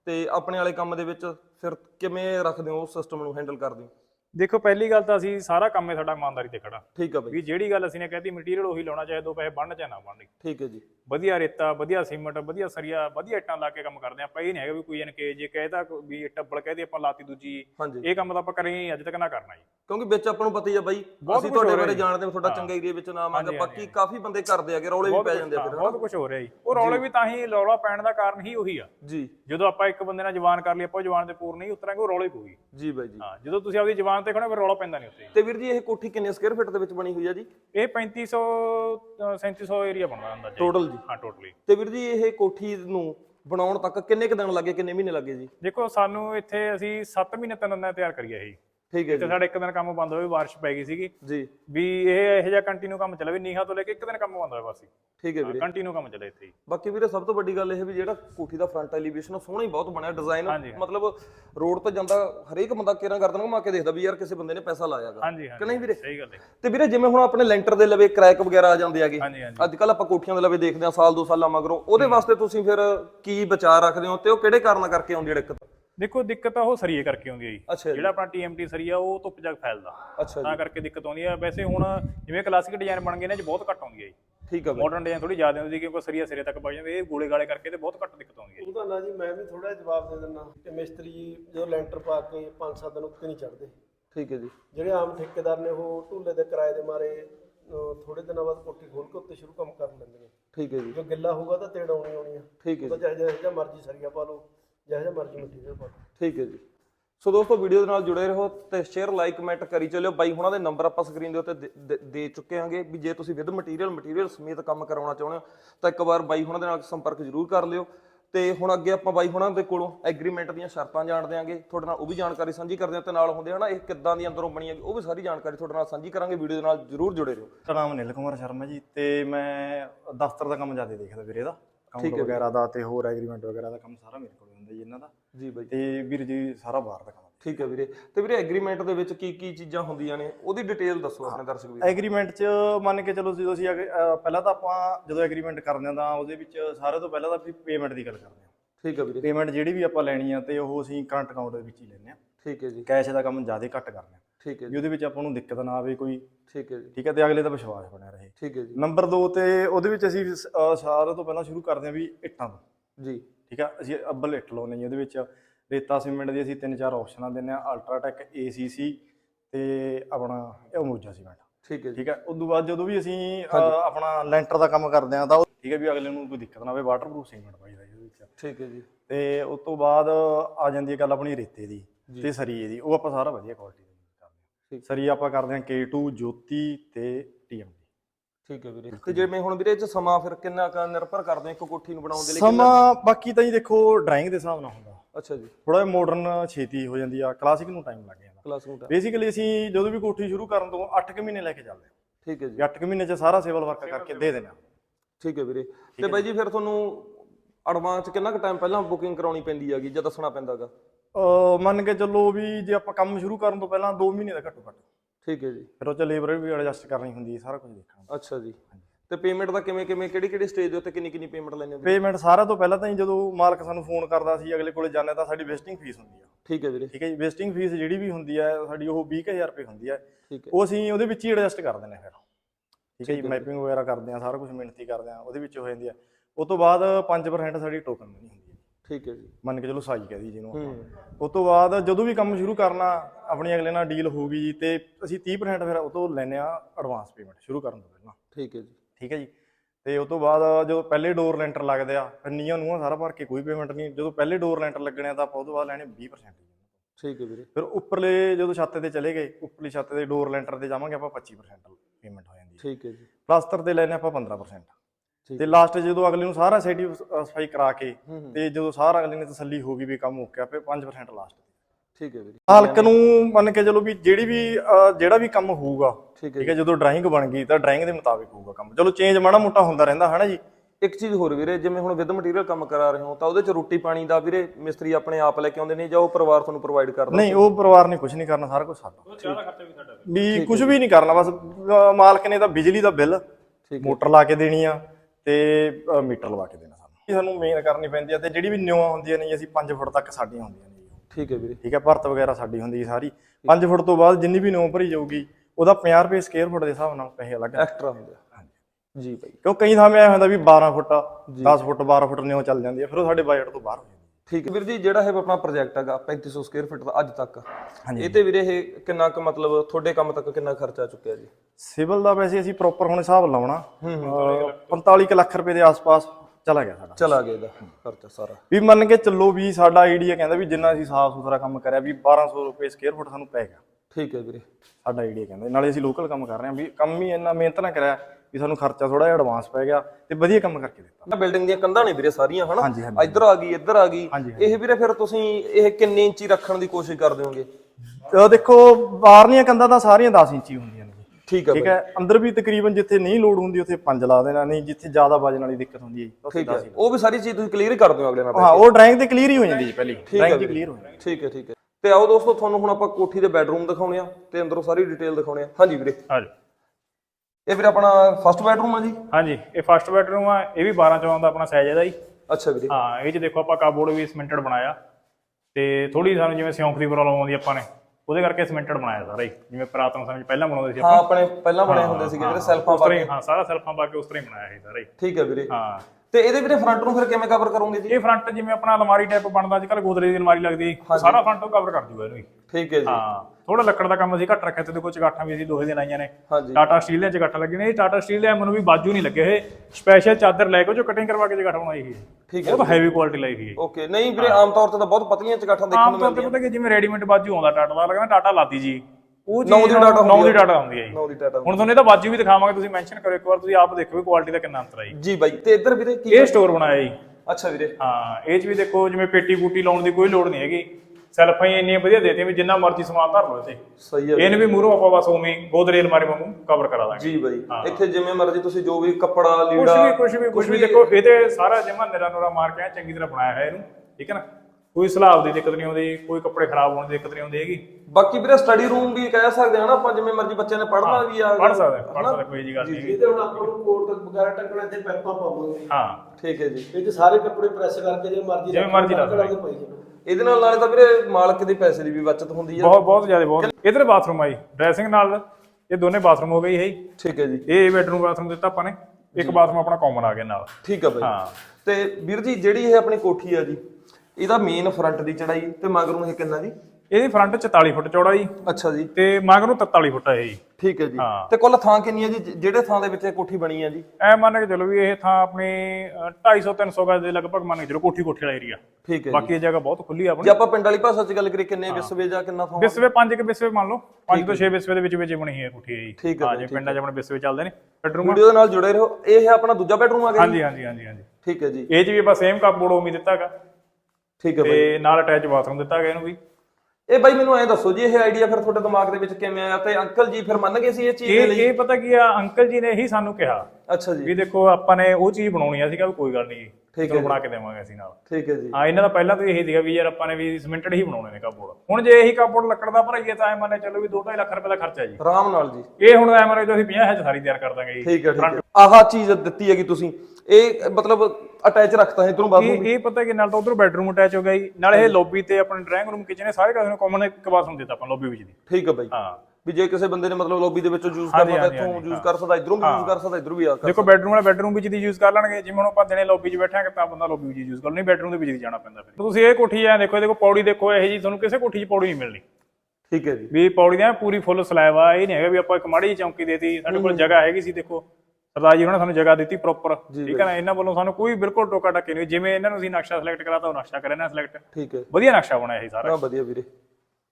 ਤੇ ਆਪਣੇ ਵਾਲੇ ਕੰਮ ਦੇ ਵਿੱਚ ਫਿਰ ਕਿਵੇਂ ਰੱਖਦੇ ਹੋ ਉਸ ਸਿਸਟਮ ਨੂੰ ਹੈਂਡਲ ਕਰਦੇ ਹੋ? ਦੇਖੋ ਪਹਿਲੀ ਗੱਲ ਤਾਂ ਅਸੀਂ ਸਾਰਾ ਕੰਮ ਹੈ ਸਾਡਾ ਇਮਾਨਦਾਰੀ ਤੇ ਖੜਾ। ਠੀਕ ਆ ਬਈ। ਵੀ ਜਿਹੜੀ ਗੱਲ ਅਸੀਂ ਨੇ ਕਹਿਤੀ ਮਟੀਰੀਅਲ ਉਹੀ ਲਾਉਣਾ ਚਾਹੇ ਦੋ ਪੈਸੇ ਬਣਨ ਚਾਹੇ ਨਾ ਬਣਨ। ਠੀਕ ਹੈ ਜੀ। ਵਧੀਆ ਰੇਤਾ ਵਧੀਆ ਸੀਮਟ ਵਧੀਆ ਸਰੀਆ ਵਧੀਆ ਇੱਟਾਂ ਲਾ ਕੇ ਕੰਮ ਕਰਦੇ ਆਪਾਂ। ਇਹ ਨਹੀਂ ਹੈਗਾ ਵੀ ਕੋਈ ਇਨਕੇ ਜੇ ਕਹਿਤਾ ਵੀ ਇੱਟ ਅੱਬਲ ਕਹਦੇ ਆਪਾਂ ਲਾਤੀ ਦੂਜੀ। ਇਹ ਕੰਮ ਤਾਂ ਆਪਾਂ ਕਰੇ ਅੱਜ ਤੱਕ ਨਾ ਕਰਨਾ ਜੀ। ਕਿਉਂਕਿ ਵਿੱਚ ਆਪਾਂ ਨੂੰ ਪਤਾ ਹੀ ਆ ਬਾਈ ਅਸੀਂ ਤੁਹਾਡੇ ਬਾਰੇ। ਜਾਣਦੇ ਹਾਂ ਤੁਹਾਡਾ। ਚੰਗਾ ਏਰੀਆ ਵਿੱਚ ਨਾਮ ਆਗਾ ਬਾਕੀ। ਕਾਫੀ ਬੰਦੇ ਕਰਦੇ ਆਗੇ ਰੌਲੇ ਵੀ ਪੈ ਜਾਂਦੇ ਆ ਫਿਰ ਬਹੁਤ? ਕੁਝ ਹੋ ਰਿਹਾ ਜੀ। ਉਹ ਰੌਲੇ ਵੀ ਤਾਂ ਹੀ ਰੌਲਾ ਪੈਣ ਦਾ ਕਾਰਨ ਹੀ ਉਹੀ ਆ। ਜੀ। ਜਦੋਂ ਆਪਾਂ ਇੱਕ ਬੰਦੇ ਨਾਲ ਜਵਾਨ ਕਰ ਲਈ ਆਪਾਂ ਜਵਾਨ ਦੇ ਪੂਰ ਨਹੀਂ ਉਤਰਾਂਗੇ ਉਹ ਰੌਲੇ ਪਊਗੀ। ਜੀ ਬਾਈ ਜੀ। ਹਾਂ ਜਦੋਂ ਤੁਸੀਂ ਆਪਦੀ ਜਵਾਨ ਤੇ ਖੜੇ ਫਿਰ ਰੌਲਾ ਪੈਂਦਾ ਨਹੀਂ ਉੱਤੇ ਤੇ ਵੀਰ ਜੀ ਇਹ ਕੋਠੀ ਕਿੰਨੇ ਸਕੁਅਰ ਫੀਟ ਦੇ ਵਿੱਚ ਬਣੀ ਹੋਈ ਆ ਜੀ? ਇਹ 3500 ਅ, 3700 ਏਰੀਆ ਬਣਦਾ ਹੁੰਦਾ ਜੀ। ਟੋਟਲ ਜੀ? ਹਾਂ ਟੋਟਲੀ ਤੇ ਵੀਰ ਜੀ ਇਹ ਕੋਠੀ ਨੂੰ ਬਣਾਉਣ ਤੱਕ ਕਿੰਨੇ ਕੁ ਦਿਨ ਲੱਗੇ ਕਿੰਨੇ ਮਹੀਨੇ ਲੱਗੇ ਜੀ? ਦੇਖੋ ਸਾਨੂੰ ਇੱਥੇ ਅਸੀਂ 7 ਮਹੀਨੇ ਤਿੰਨ ਦਿਨਾਂ ਤਿਆਰ ਕਰੀਏ ਇਹ। ਠੀਕ ਹੈ ਤੇ ਜੀ। ਸਾਡਾ ਇੱਕ ਦਿਨ ਕੰਮ ਬੰਦ ਹੋਇਆ ਬਾਰਿਸ਼ ਪੈ ਗਈ ਸੀਗੀ। ਜੀ। ਵੀ ਇਹ ਇਹੋ ਜਿਹਾ ਕੰਟੀਨਿਊ ਕੰਮ ਚੱਲੇ ਵੀ ਨੀਹਾਂ ਤੋਂ ਲੈ ਕੇ ਇੱਕ ਦਿਨ ਕੰਮ ਬੰਦ ਹੋਇਆ ਬਸ। ਠੀਕ ਹੈ ਵੀਰੇ। ਕੰਟੀਨਿਊ ਕੰਮ ਚੱਲੇ ਇੱਥੇ ਹੀ। ਬਾਕੀ ਵੀਰੇ ਸਭ ਤੋਂ ਵੱਡੀ ਗੱਲ ਇਹ ਵੀ ਜਿਹੜਾ ਕੋਠੀ ਦਾ ਫਰੰਟ ਐਲੀਵੇਸ਼ਨ ਉਹ ਸੋਹਣਾ ਹੀ ਬਹੁਤ ਬਣਿਆ ਡਿਜ਼ਾਈਨ ਮਤਲਬ ਰੋਡ ਤੇ ਜਾਂਦਾ ਹਰੇਕ ਬੰਦਾ ਕੇਰਾਂ ਕਰਦਾ ਨਾ ਕੇ ਦੇਖਦਾ ਵੀ ਯਾਰ ਕਿਸੇ ਬੰਦੇ ਨੇ ਪੈਸਾ ਲਾਇਆਗਾ ਕਿ ਨਹੀਂ ਵੀਰੇ? ਸਹੀ ਗੱਲ ਹੈ। ਤੇ ਵੀਰੇ ਜਿਵੇਂ ਹੁਣ ਆਪਣੇ ਲੈਂਟਰ ਦੇ ਲਵੇ ਕ੍ਰੈਕ ਵਗੈਰਾ ਆ ਜਾਂਦੇ ਆਗੇ ਅੱਜ ਕੱਲ ਆਪਾਂ ਕੋਠੀਆਂ ਦੇ ਲਵੇ ਦੇਖਦੇ ਆ ਸਾਲ ਦੋ ਸਾਲਾਂ ਮਗਰੋਂ। ਉਹਦੇ ਵਾਸਤੇ ਤੁਸੀਂ ਫਿਰ ਕੀ ਵਿਚਾਰ ਰੱਖਦੇ ਹੋ ਤੇ ਉਹ ਕਿਹੜੇ ਕਾਰਨ ਕਰਕੇ ਆਉਂਦੀ ਹੈ ਦਿੱਕਤ? ਦੇਖੋ ਦਿੱਕਤ ਤਾਂ ਉਹ ਸਰੀਏ ਕਰਕੇ ਆਉਂਦੀ ਹੈ ਜੀ। ਜੀ। ਜਿਹੜਾ ਆਪਣਾ TMT ਸਰੀਆ ਉਹ ਧੁੱਪ ਜਗ ਫੈਲਦਾ। ਤਾਂ ਜੀ। ਕਰਕੇ ਦਿੱਕਤ ਆਉਂਦੀ ਹੈ। ਵੈਸੇ ਹੁਣ ਜਿਵੇਂ ਕਲਾਸਿਕ ਡਿਜ਼ਾਈਨ ਬਣ ਗਏ ਨੇ 'ਚ ਬਹੁਤ ਘੱਟ ਆਉਂਦੀ ਹੈ ਜੀ। ਠੀਕ ਆ ਬਈ। ਮਾਡਰਨ ਡਿਜ਼ਾਈਨ ਥੋੜੀ ਜ਼ਿਆਦਾ ਹੁੰਦੀ ਹੈ ਕਿਉਂਕਿ ਸਰੀਆ ਸਿਰੇ ਤੱਕ ਪਹੁੰਚ ਜਾਂਦੇ ਇਹ ਗੋਲੇ ਗਾਲੇ ਕਰਕੇ ਤੇ ਬਹੁਤ ਘੱਟ ਦਿੱਕਤ ਆਉਂਦੀ ਹੈ ਜੀ। ਉਹਦਾ ਨਾ ਜੀ ਮੈਂ ਵੀ ਥੋੜਾ ਜਵਾਬ ਦੇ ਦਿੰਦਾ। ਕਿ ਮਿਸਤਰੀ ਜਦੋਂ ਲੈਂਟਰ ਪਾ ਕੇ 5-7 ਦਿਨ ਉੱਤੇ ਨਹੀਂ ਚੜਦੇ ਠੀਕ ਹੈ ਜੀ। ਜਿਹੜੇ ਆਮ ਠੇਕੇਦਾਰ ਨੇ ਉਹ ਢੂਲੇ ਦੇ ਕਿਰਾਏ ਦੇ ਮਾਰੇ ਥੋੜੇ ਦਿਨਾਂ ਬਾਅਦ ਕੋਠੀ ਖੋਲ ਕੇ ਉੱਤੇ ਸ਼ੁਰੂ ਕੰਮ ਕਰ ਲੈਂਦੇ ਨੇ। ਠੀਕ ਹੈ ਜੀ। ਜੋ ਗਿੱਲਾ ਹੋਊਗਾ ਤਾਂ ਤੇੜ ਆਉਣੀ ਆਉਣੀ ਆ। ਠੀਕ ਹੈ ਜੀ। ਜਿਹੋ ਜਿਹਾ ਮਰਜ਼ੀ ਸਰੀਆ ਪਾ ਲਓ। ਜਿਹੋ ਜਿਹਾ ਮਰਜ਼ੀ ਮਟੀਰੀਅਲ ਪਾ ਲਓ ਠੀਕ ਹੈ ਜੀ। ਸੋ ਦੋਸਤੋ ਵੀਡੀਓ ਦੇ ਨਾਲ ਜੁੜੇ ਰਹੋ ਤੇ ਸ਼ੇਅਰ ਲਾਈਕ ਕਮੈਂਟ ਕਰੀ ਚੱਲਿਓ। ਬਾਈ ਹੁਣਾਂ ਦੇ ਨੰਬਰ ਆਪਾਂ ਸਕਰੀਨ ਦੇ ਉੱਤੇ ਦੇ- ਦੇ- ਦੇ ਚੁੱਕੇ ਹਾਂਗੇ ਵੀ ਜੇ ਤੁਸੀਂ ਵਿਦ ਮਟੀਰੀਅਲ ਮਟੀਰੀਅਲ ਸਮੇਤ ਕੰਮ ਕਰਾਉਣਾ ਚਾਹੁੰਦੇ ਹੋ ਤਾਂ ਇੱਕ ਵਾਰ ਬਾਈ ਹੁਣਾਂ ਦੇ ਨਾਲ ਸੰਪਰਕ ਜ਼ਰੂਰ ਕਰ ਲਿਓ। ਤੇ ਹੁਣ ਅੱਗੇ ਆਪਾਂ ਬਾਈ ਹੁਣਾਂ ਦੇ ਕੋਲੋਂ ਐਗਰੀਮੈਂਟ ਦੀਆਂ ਸ਼ਰਤਾਂ ਜਾਣਦੇ ਆਂਗੇ ਤੁਹਾਡੇ ਨਾਲ ਉਹ ਵੀ ਜਾਣਕਾਰੀ ਸਾਂਝੀ ਕਰਦੇ ਹਾਂ ਤੇ ਨਾਲ ਹੁੰਦੇ ਹਨਾ ਇਹ ਕਿੱਦਾਂ ਦੀ ਅੰਦਰੋਂ ਬਣੀ ਹੈਗੀ ਉਹ ਵੀ ਸਾਰੀ ਜਾਣਕਾਰੀ ਤੁਹਾਡੇ ਨਾਲ ਸਾਂਝੀ ਕਰਾਂਗੇ। ਵੀਡੀਓ ਦੇ ਨਾਲ ਜ਼ਰੂਰ ਜੁੜੇ ਰਹੋ। ਮੇਰਾ ਨਾਮ ਅਨਿਲ ਕੁਮਾਰ ਸ਼ਰਮਾ ਜੀ ਤੇ ਮੈਂ ਦਫ਼ਤਰ ਦਾ ਕੰਮ ਜ਼ਿਆਦਾ ਦੇਖਦਾ ਵੀਰੇ ਦਾ। ਅਕਾਊਂਟ ਹੈ ਵਗੈਰਾ ਦਾ ਤੇ ਹੋਰ ਐਗਰੀਮੈਂਟ ਵਗੈਰਾ ਦਾ ਕੰਮ ਸਾਰਾ ਮੇਰੇ ਕੋਲ ਹੁੰਦਾ ਜੀ ਇਹਨਾਂ ਦਾ। ਜੀ ਬਾਈ। ਤੇ ਵੀਰ ਜੀ ਸਾਰਾ ਬਾਹਰ ਦਾ ਕੰਮ ਠੀਕ ਹੈ ਵੀਰੇ। ਤੇ ਵੀਰੇ ਐਗਰੀਮੈਂਟ ਦੇ ਵਿੱਚ ਕੀ ਕੀ ਚੀਜ਼ਾਂ ਹੁੰਦੀਆਂ ਨੇ? ਉਹਦੀ ਡਿਟੇਲ ਦੱਸੋ ਆਪਣੇ ਦਰਸ਼ਕ ਵੀਰ ਐਗਰੀਮੈਂਟ 'ਚ ਮੰਨ ਕੇ ਚਲੋ ਜਦੋਂ ਅਸੀਂ ਪਹਿਲਾਂ ਤਾਂ ਆਪਾਂ ਜਦੋਂ ਐਗਰੀਮੈਂਟ ਕਰਦੇ ਹਾਂ ਤਾਂ ਉਹਦੇ ਵਿੱਚ ਸਾਰੇ ਤੋਂ ਪਹਿਲਾਂ ਤਾਂ ਵੀ ਪੇਮੈਂਟ ਦੀ ਗੱਲ ਕਰਦੇ ਹਾਂ। ਠੀਕ ਹੈ ਵੀਰੇ। ਪੇਮੈਂਟ ਜਿਹੜੀ ਵੀ ਆਪਾਂ ਲੈਣੀ ਆ ਤੇ ਉਹ ਅਸੀਂ ਕਰੰਟ ਅਕਾਊਂਟ ਦੇ ਵਿੱਚ ਹੀ ਲੈਂਦੇ ਆ ਠੀਕ ਹੈ ਜੀ। ਕੈਸ਼ ਦਾ ਕੰਮ ਜ਼ਿਆਦਾ ਘੱਟ ਕਰਦੇ ਆ ਠੀਕ ਹੈ ਜੀ। ਉਹਦੇ ਵਿੱਚ ਆਪਾਂ ਨੂੰ ਦਿੱਕਤ ਨਾ ਆਵੇ ਕੋਈ। ਠੀਕ ਹੈ ਜੀ। ਠੀਕ ਹੈ ਤੇ ਅਗਲੇ ਦਾ ਵਿਸ਼ਵਾਸ ਬਣਿਆ ਰਹੇ। ਠੀਕ ਹੈ ਜੀ। ਨੰਬਰ 2 ਤੇ ਉਹਦੇ ਵਿੱਚ ਅਸੀਂ ਸਾਰਿਆਂ ਤੋਂ ਪਹਿਲਾਂ ਸ਼ੁਰੂ ਕਰਦੇ ਹਾਂ ਵੀ ਇੱਟਾਂ ਤੋਂ। ਜੀ। ਠੀਕ ਆ? ਅਸੀਂ ਅੱਬਲ ਇੱਟ ਲਾਉਂਦੇ ਜੀ ਉਹਦੇ ਵਿੱਚ। ਰੇਤਾ ਸੀਮੈਂਟ ਦੀ ਅਸੀਂ ਤਿੰਨ ਚਾਰ ਆਪਸ਼ਨਾਂ ਦਿੰਦੇ ਆ ਅਲਟਰਾਟੈਕ ACC ਤੇ ਆਪਣਾ ਅਮੂਜਾ ਸੀਮੈਂਟ। ਠੀਕ ਹੈ ਠੀਕ ਹੈ ਉਸ ਤੋਂ ਬਾਅਦ ਜਦੋਂ ਵੀ ਅਸੀਂ ਆਪਣਾ ਲੈਂਟਰ ਦਾ ਕੰਮ ਕਰਦੇ ਆ ਤਾਂ ਠੀਕ ਹੈ ਵੀ ਅਗਲੇ ਨੂੰ ਕੋਈ ਦਿੱਕਤ ਨਾ ਆਵੇ। ਵਾਟਰਪ੍ਰੂਫ ਸੀਮੈਂਟ ਪਾਈਦਾ ਜੀ ਉਹਦੇ ਵਿੱਚ। ਠੀਕ ਹੈ ਜੀ। ਤੇ ਉਸ ਤੋਂ ਬਾਅਦ ਆ ਜਾਂਦੀ ਹੈ ਗੱਲ ਆਪਣੀ ਰੇਤੇ ਦੀ। ਤੇ ਸਰੀਏ ਦੀ। ਉਹ ਆਪਾਂ ਸਾਰਾ ਵਧੀਆ ਕੁਆਲਿਟੀ ਦਾ use ਕਰਦੇ ਠੀਕ। ਸਰੀਆ ਆਪਾਂ ਕਰਦੇ ਹਾਂ K2 ਜੋਤੀ ਤੇ TMD ਠੀਕ ਹੈ ਵੀਰੇ। ਤੇ ਜਿਵੇਂ ਹੁਣ ਵੀਰੇ ਇਹ ਚ ਸਮਾਂ ਫਿਰ ਕਿੰਨਾ ਕੁ ਨਿਰਭਰ ਕਰਦੇ ਹੋ ਇੱਕ ਕੋਠੀ ਨੂੰ ਬਣਾਉਣ ਦੇ ਲਈ ਕਿੰਨਾ ਸਮਾਂ ਬਾਕੀ ਤਾਂ ਜੀ ਦੇਖੋ ਡਰਾਇੰਗ ਦੇ ਹਿਸਾਬ ਨਾਲ ਹੁੰਦਾ। ਅੱਛਾ ਜੀ। ਥੋੜਾ ਜਿਹਾ ਮਾਡਰਨ ਛੇਤੀ ਹੋ ਜਾਂਦੀ ਆ ਕਲਾਸਿਕ ਨੂੰ ਟਾਈਮ ਲੱਗ ਜਾਂਦਾ। ਕਲਾਸ ਨੂੰ। ਬੇਸਿਕਲੀ ਅਸੀਂ ਜਦੋਂ ਵੀ ਕੋਠੀ ਸ਼ੁਰੂ ਕਰਨ ਤੋਂ 8 ਕੁ ਮਹੀਨੇ ਲੈ ਕੇ ਚੱਲਦੇ ਹਾਂ ਠੀਕ ਹੈ ਜੀ। ਵੀ 8 ਕੁ ਮਹੀਨੇ ਚ ਸਾਰਾ ਸਿਵਲ ਵਰਕ ਕਰਕੇ ਦੇ ਦੇਣਾ। ਠੀਕ ਹੈ ਵੀਰੇ। ਤੇ ਬਾਈ ਜੀ। ਫਿਰ ਤੁਹਾਨੂੰ ਐਡਵਾਂਸ ਕਿੰਨਾ ਕੁ ਟਾਈਮ ਪਹਿਲਾਂ ਬੁਕਿੰਗ ਕਰਾਉਣੀ ਪੈਂਦੀ ਹੈਗੀ ਜਾਂ ਦੱਸਣਾ ਪੈਂਦਾਗਾ? ਅਹ ਮੰਨ ਕੇ ਚੱਲੋ ਵੀ ਜੇ ਆਪਾਂ ਕੰਮ ਸ਼ੁਰੂ ਕਰਨ ਤੋਂ ਪਹਿਲਾਂ 2 ਮਹੀਨੇ ਦਾ ਘੱਟੋ ਘੱਟ। ਠੀਕ ਹੈ ਜੀ। ਫਿਰ ਉਹ ਚ ਲੇਬਰ ਵੀ ਐਡਜਸਟ ਕਰਨੀ ਹੁੰਦੀ ਹੈ ਸਾਰਾ ਕੁਝ ਦੇਖਣਾ ਅੱਛਾ ਜੀ। ਤੇ ਪੇਮੈਂਟ ਦਾ ਕਿਵੇਂ ਕਿਵੇਂ ਕਿਹੜੀ ਕਿਹੜੀ ਸਟੇਜ ਦੇ ਉੱਤੇ ਕਿੰਨੀ ਕਿੰਨੀ ਪੇਮੈਂਟ ਲੈਂਦੇ ਹੋ? ਪੇਮੈਂਟ ਸਾਰਾ ਤੋਂ ਪਹਿਲਾਂ ਤਾਂ ਜੀ ਜਦੋਂ ਮਾਲਕ ਸਾਨੂੰ ਫੋਨ ਕਰਦਾ ਸੀ ਅਗਲੇ ਕੋਲੇ ਜਾਂਦੇ ਤਾਂ ਸਾਡੀ ਵਿਜ਼ਿਟਿੰਗ ਫੀਸ ਹੁੰਦੀ ਆ। ਠੀਕ ਹੈ ਵੀਰੇ। ਠੀਕ ਹੈ ਜੀ ਵਿਜ਼ਿਟਿੰਗ ਫੀਸ ਜਿਹੜੀ ਵੀ ਹੁੰਦੀ ਹੈ ਸਾਡੀ ਉਹ 20000 ਰੁਪਏ ਹੁੰਦੀ ਹੈ ਠੀਕ ਹੈ। ਉਹ ਅਸੀਂ ਉਹਦੇ ਵਿੱਚ ਹੀ ਐਡਜਸਟ ਕਰ ਦਿੰਦੇ ਹਾਂ ਫਿਰ। ਠੀਕ ਹੈ ਜੀ ਹੈ। ਮੈਪਿੰਗ ਵਗੈਰਾ ਕਰਦੇ ਹਾਂ ਸਾਰਾ ਕੁਝ ਮਿਹਨਤੀ ਕਰਦੇ ਹਾਂ ਉਹਦੇ ਵਿੱਚ ਹੋ ਜਾਂਦੀ ਹੈ ਉਸ ਤੋਂ ਬਾਅਦ 5% ਸਾਡੀ ਟੋਕਨ ਮਨੀ ਹੁੰਦੀ ਹੈ ਠੀਕ ਹੈ ਜੀ। ਮੰਨ ਕੇ ਚਲੋ ਸਾਈ ਕਹਦੀ ਜਿਹਨੂੰ ਆਪਾਂ। ਹੂੰ। ਉਸ ਤੋਂ ਬਾਅਦ ਜਦੋਂ ਵੀ ਕੰਮ ਸ਼ੁਰੂ ਕਰਨਾ ਆਪਣੀ ਅਗਲੇ ਨਾਲ ਡੀਲ ਹੋਊਗੀ ਜੀ ਤੇ ਅਸੀਂ 30% ਫਿਰ ਉਹ ਤੋਂ ਲੈਨੇ ਆ ਐਡਵਾਂਸ ਪੇਮੈਂਟ ਸ਼ੁਰੂ ਕਰਨ ਤੋਂ ਪਹਿਲਾਂ। ਠੀਕ ਹੈ ਜੀ। ਠੀਕ ਹੈ ਜੀ। ਤੇ ਉਸ ਤੋਂ ਬਾਅਦ ਜਦੋਂ ਪਹਿਲੇ ਡੋਰ ਲੈਂਟਰ ਲੱਗਦੇ ਆ ਫਿਰ ਨੀਆਂ ਨੂੰ ਸਾਰਾ ਭਰ ਕੇ ਕੋਈ ਪੇਮੈਂਟ ਨਹੀਂ। ਜਦੋਂ ਪਹਿਲੇ ਡੋਰ ਲੈਂਟਰ ਲੱਗਣੇ ਆ ਤਾਂ ਆਪਾਂ ਉਹ ਤੋਂ ਬਾਅਦ ਲੈਣੇ 20% ਠੀਕ ਹੈ ਵੀਰੇ। ਫਿਰ ਉੱਪਰਲੇ ਜਦੋਂ ਛੱਤ ਤੇ ਚਲੇ ਗਏ ਉੱਪਰਲੀ ਛੱਤ ਦੇ ਡੋਰ ਲੈਂਟਰ ਤੇ ਜਾਵਾਂਗੇ ਆਪਾਂ 25% ਪੇਮੈਂਟ ਹੋ ਜਾਂਦੀ ਹੈ। ਠੀਕ ਹੈ ਜੀ। ਪਲਾਸਟਰ ਤੇ ਲੈਨੇ ਆਪਾਂ 15% ਠੀਕ ਤੇ ਲਾਸਟ ਜਦੋਂ ਅਗਲੇ ਨੂੰ ਸਾਰਾ ਸੈਟੀ ਸਫ਼ਾਈ ਕਰਾ ਕੇ ਹੂੰ ਹੂੰ। ਤੇ ਜਦੋਂ ਸਾਰਾ ਅਗਲੇ ਨੇ ਤਸੱਲੀ ਹੋ ਗਈ ਵੀ ਕੰਮ ਓਕੇ ਆ ਫਿਰ 5% ਲਾਸਟ ਠੀਕ ਹੈ ਵੀਰੇ। ਮਾਲਕ ਨੂੰ ਮੰਨ ਕੇ ਚਲੋ ਵੀ ਜਿਹੜੀ ਵੀ ਜਿਹੜਾ ਵੀ ਕੰਮ ਹੋਊਗਾ ਠੀਕ ਹੈ ਹੈ ਜਦੋਂ ਡਰਾਇੰਗ ਬਣ ਗਈ ਤਾਂ ਡਰਾਇੰਗ ਦੇ ਮੁਤਾਬਿਕ ਹੋਊਗਾ ਕੰਮ। ਚਲੋ ਚੇਂਜ ਮਾੜਾ ਮੋਟਾ ਹੁੰਦਾ ਰਹਿੰਦਾ ਹੈ ਨਾ ਜੀ? ਇੱਕ ਚੀਜ਼ ਹੋਰ ਵੀਰੇ ਜਿਵੇਂ ਹੁਣ ਵਿਦ ਮਟੀਰੀਅਲ ਕੰਮ ਕਰਾ ਰਹੇ ਹੋ ਤਾਂ ਉਹਦੇ ਚ ਰੋਟੀ ਪਾਣੀ ਦਾ ਵੀਰੇ ਮਿਸਤਰੀ ਆਪਣੇ ਆਪ ਲੈ ਕੇ ਆਉਂਦੇ ਨੇ ਜਾਂ ਉਹ ਪਰਿਵਾਰ ਤੁਹਾਨੂੰ ਪ੍ਰੋਵਾਈਡ ਕਰਦਾ? ਨਹੀਂ ਉਹ ਪਰਿਵਾਰ ਨੇ ਕੁਝ ਨਹੀਂ ਕਰਨਾ ਸਾਰਾ ਕੁਝ ਸਾਡਾ। ਵੀ ਸਾਡਾ। ਵੀ ਕੁਝ ਵੀ ਨਹੀਂ ਕਰਨਾ ਬਸ ਮਾਲਕ ਨੇ ਤਾਂ ਬਿਜਲੀ ਦਾ ਬਿੱਲ ਠੀਕ ਹੈ। ਮੋਟਰ ਲਾ ਕੇ ਦੇਣੀ ਆ। ਤੇ ਮੀਟਰ ਲਵਾ ਕੇ ਦੇਣਾ ਸਾਨੂੰ। ਇਹ ਸਾਨੂੰ ਮੇਨ ਕਰਨੀ ਪੈਂਦੀ ਆ ਤੇ ਜਿਹੜੀ ਵੀ ਨਿਉਆਂ ਹੁੰਦੀਆਂ ਨੇ ਜੀ ਅਸੀਂ 5 ਫੁੱਟ ਤੱਕ ਸਾਡੀਆਂ ਹੁੰਦੀਆਂ ਨੇ ਜੀ। ਠੀਕ ਹੈ ਵੀਰੇ। ਠੀਕ ਹੈ ਭਰਤ ਵਗੈਰਾ ਸਾਡੀ ਹੁੰਦੀ ਹੈ ਸਾਰੀ। 5 ਫੁੱਟ ਤੋਂ ਬਾਅਦ ਜਿੰਨੀ ਵੀ ਨਿਉਂ ਭਰੀ ਜਾਊਗੀ ਉਹਦਾ 50 ਰੁਪਏ ਸਕੁਅਰ ਫੁੱਟ ਦੇ ਹਿਸਾਬ ਨਾਲ ਪੈਸੇ ਅਲੱਗ ਆ। ਐਕਸਟਰਾ ਹੁੰਦੇ। ਜੀ ਭਾਈ। ਕਿਉਂ ਕਈ ਥਾਂ ਐ ਹੁੰਦਾ ਵੀ 12 ਫੁੱਟ 10 ਫੁੱਟ 12 ਫੁੱਟ ਨਿਉਂ ਚੱਲ ਜਾਂਦੀ ਹੈ ਫਿਰ ਉਹ ਸਾਡੇ ਬਜਟ ਤੋਂ ਬਾਹਰ ਹੋ ਜਾਂਦੀ ਹੈ ਠੀਕ ਹੈ। ਵੀਰ ਜੀ ਜਿਹੜਾ ਇਹ ਆਪਣਾ ਪ੍ਰੋਜੈਕਟ ਹੈਗਾ 3500 ਸਕੁਅਰ ਫੁੱਟ ਦਾ ਅੱਜ ਤੱਕ ਹਾਂਜੀ। ਇਹ ਤੇ ਵੀਰੇ ਇਹ ਕਿੰਨਾ ਕੁ ਮਤਲਬ ਤੁਹਾਡੇ ਕੰਮ ਤੱਕ ਕਿੰਨਾ ਖਰਚਾ ਚੁੱਕਿਆ ਜੀ? ਸਿਵਲ ਦਾ ਵੈਸੇ ਅਸੀਂ ਪ੍ਰੋਪਰ ਹੁਣ ਹਿਸਾਬ ਲਾਉਣਾ। ਅਹ 45 ਕੁ ਲੱਖ ਰੁਪਏ ਦੇ ਆਸ-ਪਾਸ ਚਲਾ ਗਿਆ ਸਾਡਾ। ਚਲਾ ਗਿਆ ਇਹਦਾ ਖਰਚਾ ਸਾਰਾ। ਵੀ ਮੰਨ ਕੇ ਚੱਲੋ ਵੀ ਸਾਡਾ ਆਈਡੀਆ ਕਹਿੰਦਾ ਵੀ ਜਿੰਨਾ ਅਸੀਂ ਸਾਫ਼ ਸੁਥਰਾ ਕੰਮ ਕਰਿਆ ਵੀ 1200 ਰੁਪਏ ਸਕੁਅਰ ਫੁੱਟ ਸਾਨੂੰ ਪੈ ਗਿਆ। ਠੀਕ ਹੈ ਵੀਰੇ। ਸਾਡਾ ਆਈਡੀਆ ਕਹਿੰਦਾ। ਨਾਲੇ ਅਸੀਂ ਲੋਕਲ ਕੰਮ ਕਰ ਰਹੇ ਹਾਂ ਵੀ ਕੰਮ ਹੀ ਇੰਨਾ ਮਿਹਨਤ ਨਾਲ ਕਰਿਆ। ਵੀ ਸਾਨੂੰ ਖਰਚਾ ਥੋੜਾ ਜਿਹਾ ਐਡਵਾਂਸ ਪੈ ਗਿਆ ਤੇ ਵਧੀਆ ਕੰਮ ਕਰਕੇ ਦਿੱਤਾ। ਇਹ ਬਿਲਡਿੰਗ ਦੀਆਂ ਕੰਧਾਂ ਨੇ ਵੀਰੇ ਸਾਰੀਆਂ ਹਨਾ? ਹਾਂਜੀ। ਇੱਧਰ ਆ ਗਈ ਇੱਧਰ ਆ ਗਈ। ਹਾਂਜੀ, ਇਹ ਵੀਰੇ ਫਿਰ ਤੁਸੀਂ ਇਹ ਕਿੰਨੇ ਇੰਚੀ ਰੱਖਣ ਦੀ ਕੋਸ਼ਿਸ਼ ਕਰਦੇ ਹੋਗੇ? ਤੇ ਉਹ ਦੇਖੋ ਬਾਹਰਲੀਆਂ ਕੰਧਾਂ ਤਾਂ ਸਾਰੀਆਂ 10 ਇੰਚੀ ਹੁੰਦੀਆਂ ਨੇ ਜੀ। ਠੀਕ ਹੈ ਠੀਕ ਬਾਈ ਹੈ? ਅੰਦਰ ਵੀ ਤਕਰੀਬਨ ਜਿੱਥੇ ਨਹੀਂ ਲੋਡ ਹੁੰਦੀ ਉੱਥੇ 5 ਲਾ ਦੇਣਾ ਨਹੀਂ ਜਿੱਥੇ ਜ਼ਿਆਦਾ ਵਜਨ ਵਾਲੀ ਦਿੱਕਤ ਹੁੰਦੀ ਹੈ ਜੀ, ਉੱਥੇ ਠੀਕ ਹੈ। 10 ਹੀ ਉਹ ਵੀ ਸਾਰੀ ਚੀਜ਼ ਤੁਸੀਂ ਕਲੀਅਰ ਕਰ ਦਿਓ ਅਗਲੇ ਨਾਲ ਹਾਂ ਉਹ ਡਰਾਇੰਗ ਤੇ ਕਲੀਅਰ ਹੀ ਹੋ ਜਾਂਦੀ ਜੀ ਪਹਿਲੀ। ਡਰਾਇੰਗ ਵੀਰੇ। ਕਲੀਅਰ ਹੋ ਜਾਂਦੀ। ਠੀਕ ਹੈ ਠੀਕ ਹੈ। ਤੇ ਆਓ ਦੋਸਤੋ ਤੁਹਾਨੂੰ ਹੁਣ ਆਪਾਂ ਕੋਠੀ ਦੇ ਬੈਡਰੂਮ ਦਿਖਾਉਣੇ ਆ ਤੇ ਅੰਦਰੋਂ ਸਾਰੀ ਡਿਟੇਲ ਦਿਖਾਉਣੇ ਆ। ਹਾਂਜੀ ਵੀਰੇ। ਹਾਂਜੀ ਇਹ ਵੀਰੇ ਆਪਣਾ ਫਸਟ ਬੈਡਰੂਮ ਆ ਜੀ? ਹਾਂਜੀ ਇਹ ਫਸਟ ਬੈਡਰੂਮ ਆ ਇਹ ਵੀ 12 ਚੌਂ ਦਾ ਆਪਣਾ ਸਾਈਜ਼ ਇਹਦਾ ਜੀ। ਅੱਛਾ ਵੀਰੇ। ਹਾਂ ਇਹ ਚ ਦੇਖੋ ਆਪਾਂ ਕਾਬੋਰਡ ਵੀ ਸਿਮੈਂਟਡ ਬਣਾਇਆ। ਤੇ ਥੋੜੀ ਸਾਨੂੰ ਜਿਵੇਂ ਸਿਉਂਕ ਦੀ ਪ੍ਰੋਬਲਮ ਆਉਂਦੀ ਆਪਾਂ ਨੇ ਉਹਦੇ ਕਰਕੇ ਸਿਮੈਂਟਡ ਬਣਾਇਆ ਸਾਰਾ ਹੀ ਜਿਵੇਂ ਪੁਰਾਤਨ ਸਮੇਂ ਪਹਿਲਾਂ ਬਣਾਉਂਦੇ ਸੀ ਹਾਂ ਆਪਣੇ ਪਹਿਲਾਂ ਬਣੇ ਹੁੰਦੇ ਸੀਗੇ ਵੀਰੇ ਸੈਲਫਾਂ ਪਾ ਕੇ ਹੀ ਹਾਂ ਸਾਰਾ ਸੈਲਫਾਂ ਪਾ ਕੇ ਉਸ ਤਰ੍ਹਾਂ ਹੀ ਬਣਾਇਆ ਸੀ ਸਾਰਾ ਹੀ ਠੀਕ ਹੈ ਵੀਰੇ। ਹਾਂ। ਤੇ ਇਹਦੇ ਵੀਰੇ ਫਰੰਟ ਨੂੰ ਫਿਰ ਕਿਵੇਂ ਕਵਰ ਕਰੋਗੇ ਜੀ? ਇਹ ਫਰੰਟ ਜਿਵੇਂ ਆਪਣਾ ਅਲਮਾਰੀ ਟਾਈਪ ਬਣਦਾ ਅੱਜ ਕੱਲ ਗੋਦਰੇ ਦੀ ਅਲਮਾਰੀ ਲੱਗਦੀ। ਸਾਰਾ ਫਰੰਟ ਉਹ ਕਵਰ ਕਰ ਜੂਗਾ ਇਹਨੂੰ ਹੀ। ਠੀਕ ਹੈ ਜੀ। ਹਾਂ ਥੋੜਾ ਲੱਕੜ ਦਾ ਕੰਮ ਅਸੀਂ ਘੱਟ ਰੱਖਿਆ ਤੇ ਦੇਖੋ ਚਗਾਠਾਂ ਵੀ ਅਸੀਂ ਦੋਹੇ ਦਿਨ ਆਈਆਂ ਨੇ। ਟਾਟਾ ਸਟੀਲ ਦੇ ਚਗਾਠਾਂ ਲੱਗੀਆਂ ਨੇ। ਇਹ ਟਾਟਾ ਸਟੀਲ ਦੇ ਮੈਨੂੰ ਵੀ ਬਾਜੂ ਨਹੀਂ ਲੱਗੇ ਇਹ ਸਪੈਸ਼ਲ ਚਾਦਰ ਲੈ ਕੇ ਜੋ ਕਟਿੰਗ ਕਰਵਾ ਕੇ ਚਗਾਠ ਬਣਾਈ ਸੀ। ਠੀਕ ਹੈ ਉਹ ਤਾਂ ਹੈਵੀ ਕੁਆਲਿਟੀ ਲਾਈ ਸੀ ਓਕੇ ਨਹੀਂ ਵੀਰੇ ਆਮ ਤੌਰ ਤੇ ਤਾਂ ਬਹੁਤ ਪਤਲੀਆਂ ਚਗਾਠਾਂ ਦੇਖਣ ਆਮ ਨੂੰ ਤੌਰ ਤੇ ਮਿਲਦੀਆਂ। ਪਤਾ ਕਿ ਜਿਵੇਂ ਰੈਡੀਮੇਡ ਬਾਜੂ ਆਉਂਦਾ ਟਾਟਾ ਦਾ ਲੱਗਦਾ ਟਾਟਾ ਲਾਦੀ ਜੀ। ਉਹ ਨੌ ਦੀ ਟਾਟਾ ਨੌ ਹੁੰਦੀ ਦੀ ਆ। ਟਾਟਾ ਹੁੰਦੀ ਹੈ ਜੀ। ਨੌ ਦੀ ਟਾਟਾ ਹੁਣ ਤੁਹਾਨੂੰ ਇਹਦਾ ਬਾਜੂ ਵੀ ਦਿਖਾਵਾਂਗੇ ਤੁਸੀਂ ਮੈਂਸ਼ਨ ਕਰੋ ਇੱਕ ਵਾਰ ਤੁਸੀਂ ਆਪ ਦੇਖੋ ਵੀ ਕੁਆਲਿਟੀ ਦਾ ਕਿੰਨਾ ਅੰਤਰ ਹੈ ਜੀ। ਜੀ ਬਾਈ ਤੇ ਇੱਧਰ ਵੀਰੇ ਕੀ ਇਹ ਸਟੋਰ ਬਣਾਇਆ ਜੀ। ਅੱਛਾ ਵੀਰੇ। ਹਾਂ ਇਹ ਚ ਵੀ ਦੇਖੋ ਜਿਵੇਂ ਪੇਟੀ ਬੂਟੀ ਲਾਉਣ ਦੀ ਕੋਈ ਲੋੜ ਨਹੀਂ ਹੈਗੀ। ਸੈਲਫਾਂ ਹੀ ਇੰਨੀਆਂ ਵਧੀਆ ਦੇਤੀਆਂ ਵੀ ਜਿੰਨਾ ਮਰਜ਼ੀ ਸਮਾਨ ਧਰ ਲਓ ਇੱਥੇ। ਸਹੀ ਹੈ ਇਹਨੂੰ ਵੀ ਮੂਹਰੋਂ ਆਪਾਂ ਬਸ ਉਵੇਂ ਹੀ ਗੋਦਰੇ ਅਲਮਾਰੀ ਵਾਂਗੂ ਕਵਰ ਕਰਾ ਦਾਂਗੇ। ਜੀ ਬਾਈ ਇੱਥੇ ਜਿਵੇਂ ਮਰਜ਼ੀ ਤੁਸੀਂ ਜੋ ਵੀ ਕੱਪੜਾ ਕੁਝ ਲੀੜਾ ਵੀ ਕੁਝ ਵੀ ਕੁਝ ਵੀ ਦੇਖੋ ਇਹਦੇ ਸਾਰਾ ਜਮਾ ਨਿਰਾ ਨੂਰਾ ਮਾਰ ਕੇ ਚੰਗੀ ਤਰ੍ਹਾਂ ਬਣਾਇਆ ਹੈ ਇਹਨੂੰ ਠੀਕ ਹੈ ਨਾ? ਕੋਈ ਸਲਾਬ ਦੀ ਦਿੱਕਤ ਨਹੀਂ ਆਉਂਦੀ ਕੋਈ ਕੱਪੜੇ ਖਰਾਬ ਹੋਣ ਦੀ ਦਿੱਕਤ ਨਹੀਂ ਆਉਂਦੀ ਹੈਗੀ। ਬਾਕੀ ਵੀਰੇ ਸਟੱਡੀ ਰੂਮ ਵੀ ਕਹਿ ਸਕਦੇ ਹਾਂ ਨਾ ਆਪਾਂ ਜਿਵੇਂ ਮਰਜ਼ੀ ਬੱਚਿਆਂ ਨੇ ਪੜ੍ਹਨਾ ਵੀ ਆ। ਪੜ ਸਕਦੇ ਪੜ ਸਕਦੇ ਕੋਈ ਜੀ ਗੱਲ ਨਹੀਂ ਇਹਦੇ ਹੁਣ ਆਪਾਂ ਨੂੰ ਕੋਟ ਤੱਕ ਵਗੈਰਾ ਟੰਗਣਾ ਇੱਥੇ ਪੈਪਾਂ ਪਾਵਾਂਗੇ। ਹਾਂ। ਠੀਕ ਹੈ ਜੀ। ਇਹ ਸਾਰੇ ਕੱਪੜੇ ਪ੍ਰੈਸ ਕਰਕੇ ਜੇ ਮਰਜ਼ੀ ਜਿਵੇਂ ਮਰਜ਼ੀ ਲਾ ਲਾ ਕੇ ਪਾਈ ਜਾਓ। ਇਹਦੇ ਨਾਲ ਨਾਲੇ ਤਾਂ ਵੀਰੇ ਮਾਲਕ ਦੇ ਪੈਸੇ ਦੀ ਵੀ ਬਚਤ ਹੁੰਦੀ ਆ। ਬਹੁਤ ਬਹੁਤ ਜ਼ਿਆਦਾ ਬਹੁਤ। ਇਧਰ ਬਾਥਰੂਮ ਆਈ ਡਰੈਸਿੰਗ ਨਾਲ। ਇਹ ਦੋਨੇ ਬਾਥਰੂਮ ਹੋ ਗਏ ਹੈ ਹੀ ਠੀਕ ਹੈ ਜੀ। ਇਹ ਬੈਡਰੂਮ ਬਾਥਰੂਮ ਦਿੱਤਾ ਆਪਾਂ ਨੇ। ਇੱਕ ਬਾਥਰੂਮ ਆਪਣਾ ਕਾਮਨ ਆ ਗਿਆ ਨਾਲ। ਠੀਕ ਆ ਬਾਈ। ਹਾਂ। ਤੇ ਵੀਰ ਜੀ ਜਿਹੜੀ ਇਹ ਆਪਣੀ ਕੋਠੀ ਆ ਜੀ ਇਹਦਾ ਮੇਨ ਫਰੰਟ ਦੀ ਚੜਾਈ ਤੇ ਮਗਰ ਇਹ ਕਿੰਨਾ ਜੀ? ਇਹਦੀ ਫਰੰਟ 44 ਫੁੱਟ ਚੌੜਾ ਜੀ। ਅੱਛਾ ਜੀ। ਤੇ ਮਗਰ ਨੂੰ 43 ਫੁੱਟ ਹੈ ਜੀ। ਠੀਕ ਹੈ ਜੀ। ਹਾਂ। ਤੇ ਕੁੱਲ ਥਾਂ ਕਿੰਨੀ ਹੈ ਜੀ? ਜ- ਜਿਹੜੇ ਥਾਂ ਦੇ ਵਿੱਚ ਇਹ ਕੋਠੀ ਬਣੀ ਆ ਜੀ? ਐ ਮੰਨ ਕੇ ਚਲੋ ਵੀ ਇਹ ਥਾਂ ਆਪਣੀ 250 300 ਗਜ ਦੇ ਲਗਭਗ ਮੰਨ ਕੇ ਚਲੋ ਕੋਠੀ ਕੋਠੀ ਵਾਲਾ ਏਰੀਆ ਠੀਕ ਹੈ ਜੀ। ਬਾਕੀ ਇਹ ਜਗ੍ਹਾ ਬਹੁਤ ਖੁੱਲੀ ਆ ਜੇ ਆਪਣੀ ਆਪਾਂ ਪਿੰਡ ਵਾਲੀ ਭਾਸ਼ਾ 'ਚ ਗੱਲ ਕਰੀਏ ਕਿੰਨੇ ਵਿਸਵੇ ਜਾਂ ਕਿੰਨਾ ਥਾਂ? ਬਿਸਵੇ ਪੰਜ ਕੇ ਬਿਸਵੇ ਮੰਨ ਲਓ। ਪੰਜ ਤੋਂ 6 ਬਿਸਵੇ ਦੇ ਵਿੱਚ ਵਿੱਚ ਬਣੀ ਹੈ ਕੋਠੀ ਹੈ ਜੀ। ਠੀਕ ਹੈ ਹਾਂ ਜੀ ਪਿੰਡਾਂ 'ਚ ਆਪਣੇ ਬਿਸਵੇ ਚੱਲਦੇ ਨੇ ਬੈਡਰੂਮ ਵੀਡੀਓ ਦੇ ਨਾਲ ਜੁੜੇ ਰਹੋ। ਇਹ ਆਪਣਾ ਦੂਜਾ ਬੈਡਰੂਮ ਆ ਗਿਆ ਜੀ? ਹਾਂਜੀ ਹਾਂਜੀ ਹਾਂਜੀ ਹਾਂਜੀ। ਠੀਕ ਹੈ ਜੀ। ਇਹ 'ਚ ਵੀ ਆਪਾਂ ਸੇਮ ਕੱਪ ਬੋਰਡ ਉਮੀ ਦਿੱਤਾ ਹੈਗਾ। ਠੀਕ ਹੈ ਬਾਈ। ਤੇ ਨਾਲ ਅਟੈਚ ਬਾਥਰੂਮ ਦਿੱਤਾ ਗਿਆ ਇਹਨੂੰ ਵੀ। ਇਹ ਬਾਈ ਮੈਨੂੰ ਐਂ ਦੱਸੋ ਜੀ ਇਹ ਆਈਡੀਆ ਫਿਰ ਤੁਹਾਡੇ ਦਿਮਾਗ ਦੇ ਵਿੱਚ ਕਿਵੇਂ ਆਇਆ? ਤੇ ਅੰਕਲ ਜੀ ਫਿਰ ਮੰਨ ਗਏ ਸੀ ਇਹ ਚੀਜ਼ ਦੇ ਇਹ ਲਈ? ਇਹ ਪਤਾ ਕੀ ਆ ਅੰਕਲ ਜੀ ਨੇ ਹੀ ਸਾਨੂੰ ਕਿਹਾ। ਅੱਛਾ ਵੀ ਜੀ ਦੇਖੋ ਆਪਾਂ ਨੇ ਉਹ ਚੀਜ਼ ਬਣਾਉਣੀ ਆ ਸੀਗਾ ਵੀ ਕੋਈ ਗੱਲ ਨਹੀਂ ਠੀਕ ਹੈ ਤੁਹਾਨੂੰ ਜੀ। ਬਣਾ ਕੇ ਦੇਵਾਂਗੇ ਅਸੀਂ ਨਾਲ। ਠੀਕ ਹੈ ਜੀ। ਹਾਂ ਇਹਨਾਂ ਦਾ ਪਹਿਲਾਂ ਤੋਂ ਇਹੀ ਸੀਗਾ ਵੀ ਯਾਰ ਆਪਾਂ ਨੇ ਵੀ ਸਿਮੈਂਟਡ ਹੀ ਬਣਾਉਣੇ ਨੇ ਕਾਪੋਰਡ ਹੁਣ ਜੇ ਇਹੀ ਕਾਪੋਰਡ ਲੱਕੜ ਦਾ ਭਰਾਈਏ ਤਾਂ ਐ ਮੰਨੇ ਚੱਲੋ ਵੀ 2.5 ਲੱਖ ਰੁਪਏ ਦਾ ਖਰਚਾ ਜੀ। ਆਰਾਮ ਨਾਲ ਜੀ। ਇਹ ਹੁਣ ਐ ਮੰਨੇ ਜੋ ਅਸੀਂ 50 ਹਜ਼ਾਰ ਸਾਰੀ ਤਿਆਰ ਕਰ ਦਾਂਗੇ ਜੀ। ਠੀਕ ਹੈ ਠੀਕ ਹੈ। ਆਹ ਚੀਜ਼ ਦਿੱਤੀ ਹੈਗੀ ਤੁਸੀਂ। ਇਹ ਮਤਲਬ ਅਟੈਚ ਰੱਖਤਾ ਹੈ ਇਧਰੋਂ ਬਾਥਰੂਮ ਇਹ ਇਹ ਪਤਾ ਕਿ ਨਾਲ ਤਾਂ ਉਧਰ ਬੈਡਰੂਮ ਅਟੈਚ ਹੋ ਗਿਆ ਜੀ। ਨਾਲ ਇਹ ਲੌਬੀ ਤੇ ਆਪਣੇ ਡਰਾਇੰਗ ਰੂਮ ਕਿਚਨ ਸਾਰੇ ਕਾਸੇ ਨੂੰ ਕਾਮਨ ਇੱਕ ਬਾਥਰੂਮ ਦਿੱਤਾ ਆਪਾਂ ਲੌਬੀ ਵਿੱਚ ਦੀ ਠੀਕ ਹੈ ਬਾਈ। ਹਾਂ। ਵੀ ਜੇ ਕਿਸੇ ਬੰਦੇ ਨੇ ਮਤਲਬ ਲੌਬੀ ਦੇ ਵਿੱਚੋਂ ਯੂਜ਼ ਕਰਨਾ ਤਾਂ ਇੱਥੋਂ ਯੂਜ਼ ਕਰ ਸਕਦਾ ਇਧਰੋਂ ਵੀ ਯੂਜ਼ ਕਰ ਸਕਦਾ ਇਧਰੋਂ ਵੀ ਆ ਦੇਖੋ ਬੈਡਰੂਮ ਵਾਲਾ ਬੈਡਰੂਮ ਵਿੱਚ ਦੀ ਯੂਜ਼ ਕਰ ਲੈਣਗੇ। ਜਿਵੇਂ ਹੁਣ ਆਪਾਂ ਦਿਨੇ ਲੌਬੀ 'ਚ ਬੈਠਾਂਗੇ ਤਾਂ ਬੰਦਾ ਲੌਬੀ ਵਿੱਚ ਯੂਜ਼ ਕਰ ਨਹੀਂ ਬੈਡਰੂਮ ਦੇ ਵਿੱਚ ਦੀ ਜਾਣਾ ਪੈਂਦਾ ਫਿਰ। ਤੁਸੀਂ ਇਹ ਕੋਠੀ ਐ ਦੇਖੋ ਕੋਲ ਪੌੜੀ ਦੇਖੋ ਇਹ ਜੀ ਤੁਹਾਨੂੰ ਕਿਸੇ ਕੋਠੀ 'ਚ ਪੌੜੀ ਨਹੀਂ ਮਿਲਣੀ। ਠੀਕ ਹੈ ਜੀ। ਵੀ ਪੌੜੀ ਦਾ ਪੂਰੀ ਫੁੱਲ ਸਲੈਬ ਆ। ਇਹ ਨਹੀਂ ਹੈਗਾ ਵੀ ਆਪਾਂ ਇੱਕ ਮਾੜੀ ਜਿਹੀ ਚੌਂਕੀ ਦੇਤੀ। ਸਾਡੇ ਕੋਲ ਜਗ੍ਹਾ ਹੈਗੀ ਸੀ ਦੇਖੋ। ਸਰਦਾਰ ਜੀ ਉਹਨਾਂ ਸਾਨੂੰ ਜਗ੍ਹਾ ਦਿੱਤੀ ਪ੍ਰੋਪਰ ਠੀਕ ਹੈ ਨਾ? ਇਹਨਾਂ ਵੱਲੋਂ ਸਾਨੂੰ ਕੋਈ ਬਿਲਕੁਲ ਟੋਕਾ ਟੱਕੇ ਨਹੀਂ ਜਿਵੇਂ ਇਹਨਾਂ ਨੂੰ ਅਸੀਂ ਨਕਸ਼ਾ ਸਿਲੈਕਟ ਕਰਾਤਾ ਉਹ ਨਕਸ਼ਾ ਕਰਿਆ ਨਾ ਸਿਲੈਕਟ ਠੀਕ ਹੈ। ਵਧੀਆ ਨਕਸ਼ਾ ਬਣਾਇਆ ਸੀ ਸਾਰਾ। ਵਧੀਆ ਵੀਰੇ।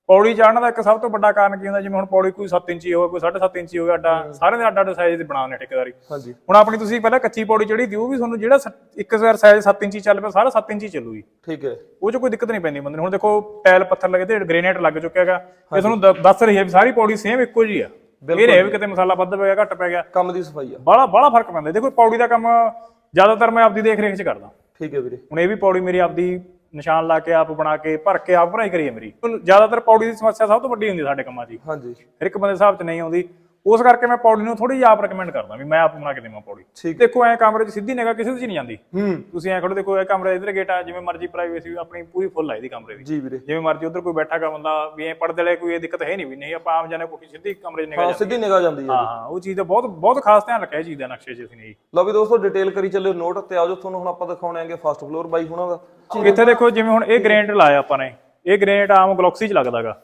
ਪੌੜੀ ਚੜਨ ਦਾ ਇੱਕ ਸਭ ਤੋਂ ਵੱਡਾ ਕਾਰਨ ਕੀ ਹੁੰਦਾ? ਜਿਵੇਂ ਹੁਣ ਪੌੜੀ ਕੋਈ 7 ਇੰਚੀ ਹੋਵੇ ਕੋਈ 7.5 ਇੰਚੀ ਹੋਵੇ ਅੱਡਾ ਸਾਰੇ ਦੇ ਅੱਡ ਅੱਡ ਸਾਈਜ਼ ਦੇ ਬਣਾਉਣੇ ਠੇਕੇਦਾਰੀ। ਹਾਂਜੀ। ਹੁਣ ਆਪਣੀ ਤੁਸੀਂ ਪਹਿਲਾਂ ਕੱਚੀ ਪੌੜੀ ਚੜੀ ਦੀ ਉਹ ਵੀ ਤੁਹਾਨੂੰ ਜਿਹੜਾ ਇੱਕ ਵਾਰ ਸਾਈਜ਼ 7 ਇੰਚੀ ਚੱਲ ਪਿਆ ਸਾਰਾ 7 ਇੰਚੀ ਚੱਲੂਗੀ। ਠੀਕ ਹੈ। ਉਹ 'ਚ ਕੋਈ ਦਿੱਕਤ ਨਹੀਂ ਪੈਂਦੀ ਬੰਦੇ ਨੂੰ। ਹੁਣ ਦੇਖੋ ਟਾਇਲ ਪੱਥਰ ਲੱਗੇ ਤੇ ਗ੍ਰੇਨਾਈਟ ਲੱਗ ਚੁੱਕਿਆ ਹੈਗਾ। ਇਹ ਤੁਹਾਨੂੰ ਦੱਸ ਰਹੀ ਹੈ ਵੀ ਸਾਰੀ ਪੌੜੀ ਸੇਮ ਇੱਕੋ ਜੀ ਆ। ਇਹ ਵੀ ਕਿਤੇ ਮਸਾਲਾ ਵੱਧ ਪੈ ਗਿਆ ਘੱਟ ਪੈ ਗਿਆ। ਕੰਮ ਦੀ ਸਫ਼ਾਈ ਆ। ਬਾਹਲਾ ਬਾਹਲਾ ਫ਼ਰਕ ਪੈਂਦਾ। ਦੇਖੋ ਪੌੜੀ ਦਾ ਕੰਮ ਜ਼ਿਆਦਾਤਰ ਮੈਂ ਆਪਦੀ ਦੇਖ ਰੇਖ 'ਚ ਕਰਦਾ। ਠੀਕ ਹੈ ਵੀਰੇ। ਹੁਣ ਇਹ ਵੀ ਪੌੜੀ ਮੇਰੀ ਆਪਦੀ ਨਿਸ਼ਾਨ ਲਾ ਕੇ ਆਪ ਬਣਾ ਕੇ ਭਰ ਕੇ ਆਪ ਭਰਾਈ ਕਰੀ ਹੈ ਮੇਰੀ। ਹੁਣ ਜ਼ਿਆਦਾਤਰ ਪੌੜੀ ਦੀ ਸਮੱਸਿਆ ਸਭ ਤੋਂ ਵੱਡੀ ਹੁੰਦੀ ਸਾਡੇ ਕੰਮਾਂ ਜੀ। ਹਾਂਜੀ। ਹਰ ਇੱਕ ਬੰਦੇ ਦੇ ਹਿਸਾਬ 'ਚ ਨਹੀਂ ਆਉਂਦੀ। ਉਸ ਕਰਕੇ ਮੈਂ ਪੌੜੀ ਨੂੰ ਥੋੜੀ ਜਿਹੀ ਆਪ ਰეკਮੈਂਡ ਕਰਦਾ ਵੀ ਮੈਂ ਆਪ ਬਣਾ ਕੇ ਦੇਵਾਂ ਪੌੜੀ। ਦੇਖੋ ਐ ਕਮਰੇ 'ਚ ਸਿੱਧੀ ਨਿਗਾਹ ਕਿਸੇ 'ਚ ਨਹੀਂ ਜਾਂਦੀ ਹੂੰ। ਤੁਸੀਂ ਐ ਖੜੋ ਦੇਖੋ ਇਹ ਕਮਰਾ ਇਧਰ ਗੇਟ ਆ ਜਿਵੇਂ ਮਰਜ਼ੀ ਪ੍ਰਾਈਵੇਸੀ ਆਪਣੀ ਪੂਰੀ ਫੁੱਲ ਆ ਇਹਦੀ ਕਮਰੇ ਦੀ। ਜੀ ਵੀਰੇ। ਜਿਵੇਂ ਮਰਜ਼ੀ ਉਧਰ ਕੋਈ ਬੈਠਾਗਾ ਬੰਦਾ ਵੀ ਐ ਪੜਦੇ ਵਾਲੇ ਕੋਈ ਇਹ ਦਿੱਕਤ ਹੈ ਨਹੀਂ ਵੀ ਨਹੀਂ ਆਪਾਂ ਆਮ ਜਾਣੇ ਕੋਈ ਸਿੱਧੀ ਕਮਰੇ 'ਚ ਹਾਂ ਜਾਂਦੀ ਸਿੱਧੀ ਨਿਗਾਹ ਜਾਂਦੀ ਹੈ ਹਾਂ ਉਹ ਚੀਜ਼ ਦਾ ਬਹੁਤ ਬਹੁਤ ਖਾਸ ਧਿਆਨ ਰੱਖਿਆ ਚੀਜ਼ ਦਾ ਨਕਸ਼ੇ 'ਚ ਅਸੀਂ ਨੇ ਲਓ ਵੀ ਦੋਸਤੋ ਡਿਟੇਲ ਕਰੀ ਚੱਲਿਓ ਨੋਟ ਤੇ ਆਜੋ ਤੁਹਾਨੂੰ ਹੁਣ ਆਪਾਂ ਦਿਖਾਉਣੇ ਆਂਗੇ ਫਸਟ ਫਲੋਰ ਬਾਈ ਹੁਣਾਂ ਦਾ। ਇੱਥੇ ਦੇਖੋ ਜਿਵੇਂ ਹੁਣ ਇਹ ਗ੍ਰੇਨੇਟ ਲਾਇਆ ਆਪਾਂ ਨੇ ਇਹ ਗ੍ਰੇਨੇਟ ਆਮ ਗਲੌਕਸੀ 'ਚ ਲੱਗਦਾਗਾ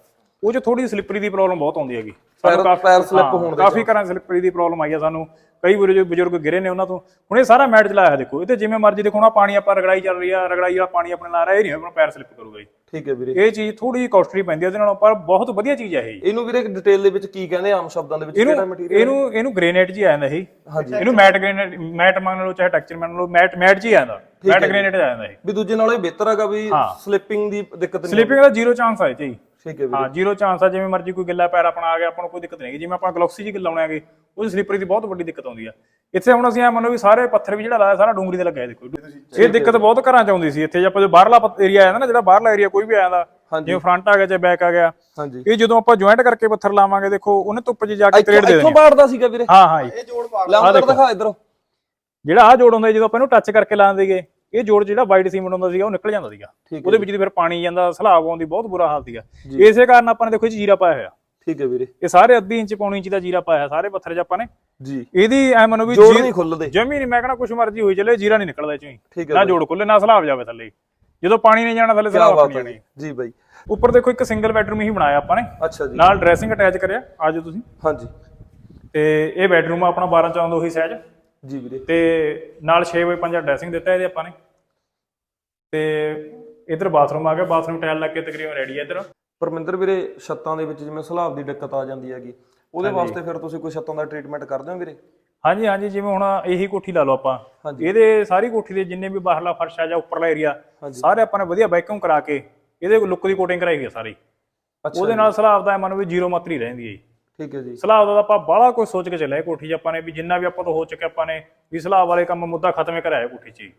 ਉਹ 'ਚ ਥੋੜੀ ਸਲਿੱਪਰੀ ਦੀ ਪ੍ਰੋਬਲਮ ਬਹੁਤ ਆਉਂਦੀ ਹੈਗੀ। ਕਾਫੀ- ਪੈਰ ਹੋਣ ਦੇ ਕਾਫੀ ਘਰਾਂ ਸਲਿੱਪਰੀ ਦੀ ਪ੍ਰੋਬਲਮ ਆਈ ਆ ਸਾਨੂੰ। ਕਈ ਵਾਰ ਜੋ ਬਜ਼ੁਰਗ ਗਿਰੇ ਨੇ ਉਹਨਾਂ ਤੋਂ। ਹੁਣ ਇਹ ਸਾਰਾ ਮੈਟ ਚਲਾਇਆ ਦੇਖੋ। ਇਹ ਤੇ ਜਿਵੇਂ ਮਰਜ਼ੀ ਦੇਖੋ ਨਾ ਪਾਣੀ ਆਪਾਂ ਰਗੜਾਈ ਚੱਲ ਰਹੀ ਆ ਰਗੜਾਈ ਵਾਲਾ ਪਾਣੀ ਆਪਣੇ ਲਾ ਰਿਹਾ ਇਹ ਨਹੀਂ ਆਪਣਾ ਪੈਰ ਸਲਿੱਪ ਕਰੂਗਾ ਜੀ ਠੀਕ ਹੈ ਵੀਰੇ। ਇਹ ਚੀਜ਼ ਥੋੜੀ ਜਿਹੀ ਕਾਸਟਲੀ ਪੈਂਦੀ ਹੈ ਇਹਦੇ ਨਾਲੋਂ ਪਰ ਬਹੁਤ ਵਧੀਆ ਚੀਜ਼ ਹੈ ਇਹ। ਇਹਨੂੰ ਵੀਰੇ ਡਿਟੇਲ ਦੇ ਵਿੱਚ ਕੀ ਕਹਿੰਦੇ ਆ ਆਮ ਸ਼ਬਦਾਂ ਦੇ ਵਿੱਚ? ਕਿਹੜਾ ਮਟੀਰੀਅਲ ਇਹਨੂੰ ਇਹਨੂੰ ਗ੍ਰੇਨਾਈਟ ਜੀ ਆ ਜਾਂਦਾ ਇਹ। ਇਹਨੂੰ ਮੈਟ ਗ੍ਰੇਨਾਈਟ ਮੈਟ ਮੰਨ ਲਓ ਚਾਹੇ ਟੈਕਸਚਰ ਮੰਨ ਲਓ ਮੈਟ ਮੈਟ ਜੀ ਆ ਜਾਂਦਾ। ਮੈਟ ਗ੍ਰੇਨਾਈਟ ਆ ਜਾਂਦਾ ਇਹ। ਵੀ ਦੂਜੇ ਨਾਲੋਂ ਇਹ ਬਿਹਤਰ ਹੈਗਾ ਵੀ। ਸਲਿੱਪਿੰਗ ਦੀ ਦਿੱਕਤ ਨਹੀਂ ਸਲਿੱਪਿੰਗ ਦਾ ਜ਼ੀਰੋ ਚਾਂਸ ਹੈ ਜੀ। ਠੀਕ ਹੈ ਵੀਰੇ। ਹਾਂ ਜ਼ੀਰੋ ਚਾਂਸ ਆ ਜਿਵੇਂ ਮਰਜ਼ੀ ਕੋਈ ਗਿੱਲਾ ਪੈਰ ਆਪਣਾ ਆ ਗਿਆ ਆਪਾਂ ਨੂੰ ਕੋਈ ਦਿੱਕਤ ਨਹੀਂ ਹੈਗੀ। ਜਿਵੇਂ ਆਪਾਂ ਗਲੌਕਸੀ ਜੀ ਲਾਉਣੇ ਆਗੇ ਉਹ ਸਲਿੱਪਰੀ ਦੀ ਬਹੁਤ ਵੱਡੀ ਦਿੱਕਤ ਆਉਂਦੀ ਆ। ਇੱਥੇ ਹੁਣ ਅਸੀਂ ਐ ਮੰਨੋ ਵੀ ਸਾਰੇ ਪੱਥਰ ਵੀ ਜਿਹੜਾ ਲਾਇਆ ਸਾਰਾ ਡੂੰਗਰੀ ਦੇ ਲੱਗਿਆ ਦੇਖੋ। ਇਹ ਦਿੱਕਤ ਬਹੁਤ ਘਰਾਂ ਚ ਆਉਂਦੀ ਸੀ। ਇੱਥੇ ਜੇ ਆਪਾਂ ਜੋ ਬਾਹਰਲਾ ਏਰੀਆ ਆ ਜਾਂਦਾ ਨਾ ਜਿਹੜਾ ਬਾਹਰਲਾ ਏਰੀਆ ਕੋਈ ਵੀ ਆ ਜਾਂਦਾ ਹਾਂਜੀ। ਜਿਵੇਂ ਫਰੰਟ ਆ ਗਿਆ ਚਾਹੇ ਬੈਕ ਆ ਗਿਆ। ਇਹ ਜਦੋਂ ਆਪਾਂ ਜੁਆਇੰਟ ਕਰਕੇ ਪੱਥਰ ਲਾਵਾਂਗੇ ਦੇਖੋ ਉਹਨੇ ਧੁੱਪ 'ਚ ਜਾ ਕੇ ਤਰੇੜ ਦੇ ਇੱਥੋਂ ਦੇਣੀ ਬਾੜਦਾ ਸੀਗਾ ਵੀਰੇ। ਹਾਂ ਹਾਂ ਜੀ। ਇਹ ਜੋੜ ਪਾ ਲੈ ਦਿਖਾ। ਇਧਰੋਂ। ਜਿਹੜਾ ਆ ਜੋੜ ਹੁੰਦਾ ਜਦੋਂ ਆਪਾਂ ਇਹਨੂੰ ਟੱਚ ਕਰਕੇ ਲਾਉਂਦੇ ਸੀਗੇ ਇਹ ਜੋੜ ਜਿਹੜਾ ਵਾਈਟ ਸੀਮੈਂਟ ਹੁੰਦਾ ਸੀਗਾ ਉਹ ਨਿਕਲ ਜਾਂਦਾ ਸੀਗਾ। ਉਹਦੇ ਵਿੱਚ ਦੀ ਫਿਰ ਪਾਣੀ ਜਾਂਦਾ ਸਲਾਬ ਆਉਂਦੀ ਬਹੁਤ ਬੁਰਾ ਹਾਲ ਸੀਗਾ। ਜੀ। ਇਸੇ ਕਾਰਨ ਆਪਾਂ ਨੇ ਦੇਖੋ 'ਚ ਜੀਰਾ ਪਾਇਆ ਹੋਇਆ। ਠੀਕ ਹੈ ਵੀਰੇ। ਇਹ ਸਾਰੇ ਅੱਧੀ ਇੰਚ ਪੌਣੀ ਇੰਚ ਦਾ ਜੀਰਾ ਪਾਇਆ ਸਾਰੇ ਪੱਥਰ 'ਚ ਆਪਾਂ ਨੇ। ਜੀ। ਇਹਦੀ ਐ ਮੰਨੋ ਵੀ ਜੋੜ ਜੀ- ਨਹੀਂ ਖੁੱਲਦੇ। ਜਮੀ ਨਹੀਂ ਮੈਂ ਕਹਣਾ ਕੁਛ ਮਰਜ਼ੀ ਹੋਈ ਚੱਲੇ ਜੀਰਾ ਨਹੀਂ ਨਿਕਲਦਾ ਚੋਂ ਹੀ। ਨਾ। ਜੋੜ ਖੁੱਲੇ ਨਾ ਸਲਾਬ ਜਾਵੇ ਥੱਲੇ। ਜਦੋਂ ਪਾਣੀ ਨਹੀਂ ਜਾਣਾ ਥੱਲੇ ਸਲਾਬ ਹੈ ਜਾਣੀ। ਜੀ। ਬਾਈ। ਉੱਪਰ ਦੇਖੋ ਇੱਕ ਸਿੰਗਲ ਬੈਡਰੂਮ ਹੀ ਬਣਾਇਆ ਆਪਾਂ ਨੇ। ਅੱਛਾ ਜੀ। ਨਾਲ ਡਰੈਸਿੰਗ ਅਟੈਚ ਕਰਿਆ ਆਜੋ ਤੁਸੀਂ। ਹਾਂਜੀ। ਤੇ ਇਹ ਬੈਡਰੂਮ ਆ ਆਪਣਾ 12 ਚੌਂਦ ਉਹੀ ਸਾਈਜ਼ ਜੀ ਵੀਰੇ। ਤੇ ਨਾਲ 6 ਬਾਈ 5 ਡਰੈਸਿੰਗ ਦਿੱਤਾ ਇਹਦੇ ਆਪਾਂ ਨੇ। ਤੇ ਇਧਰ ਬਾਥਰੂਮ ਆ ਗਿਆ ਬਾਥਰੂਮ ਟਾਇਲ ਲੱਗ ਕੇ ਤਕਰੀਬਨ ਰੈਡੀ ਹੈ ਇਧਰ। ਪਰਮਿੰਦਰ ਵੀਰੇ ਛੱਤਾਂ ਦੇ ਵਿੱਚ ਜਿਵੇਂ ਸਲਾਬ ਦੀ ਦਿੱਕਤ ਆ ਜਾਂਦੀ ਹੈਗੀ ਉਹਦੇ ਵਾਸਤੇ ਫਿਰ ਤੁਸੀਂ ਕੋਈ ਛੱਤਾਂ ਦਾ ਟ੍ਰੀਟਮੈਂਟ ਕਰਦੇ ਹੋ ਵੀਰੇ? ਹਾਂਜੀ ਹਾਂਜੀ ਜਿਵੇਂ ਹੁਣ ਇਹੀ ਕੋਠੀ ਲਾ ਲਓ ਆਪਾਂ। ਇਹਦੇ ਸਾਰੀ ਕੋਠੀ ਦੇ ਜਿੰਨੇ ਵੀ ਬਾਹਰਲਾ ਫਰਸ਼ ਆ ਜਾਂ ਉੱਪਰਲਾ ਏਰੀਆ। ਸਾਰੇ ਆਪਾਂ ਨੇ ਵਧੀਆ ਵੈਕਿਊਮ ਕਰਾ ਕੇ ਇਹਦੇ ਲੁੱਕ ਦੀ ਕੋਟਿੰਗ ਕਰਾਈ ਹੋਈ ਆ ਸਾਰੀ। ਉਹਦੇ ਨਾਲ ਸਲਾਬ ਦਾ ਮੰਨ ਵੀ ਜ਼ੀਰੋ ਮਾਤਰੀ ਰਹਿੰਦੀ ਹੈ ਜੀ। ਠੀਕ ਹੈ ਜੀ। ਸਲਾਬ ਦਾ ਤਾਂ ਆਪਾਂ ਬਾਹਲਾ ਕੁਝ ਸੋਚ ਕੇ ਚੱਲੇ ਕੋਠੀ 'ਚ ਆਪਾਂ ਨੇ, ਵੀ ਜਿੰਨਾ ਵੀ ਆਪਾਂ ਤੋਂ ਹੋ ਚੁੱਕਿਆ ਆਪਾਂ ਨੇ, ਵੀ ਸਲਾਬ ਵਾਲੇ ਕੰਮ ਮੁੱਦਾ ਖਤਮ ਹੀ ਕਰਾਇਆ ਕੋਠੀ 'ਚ ਹੀ।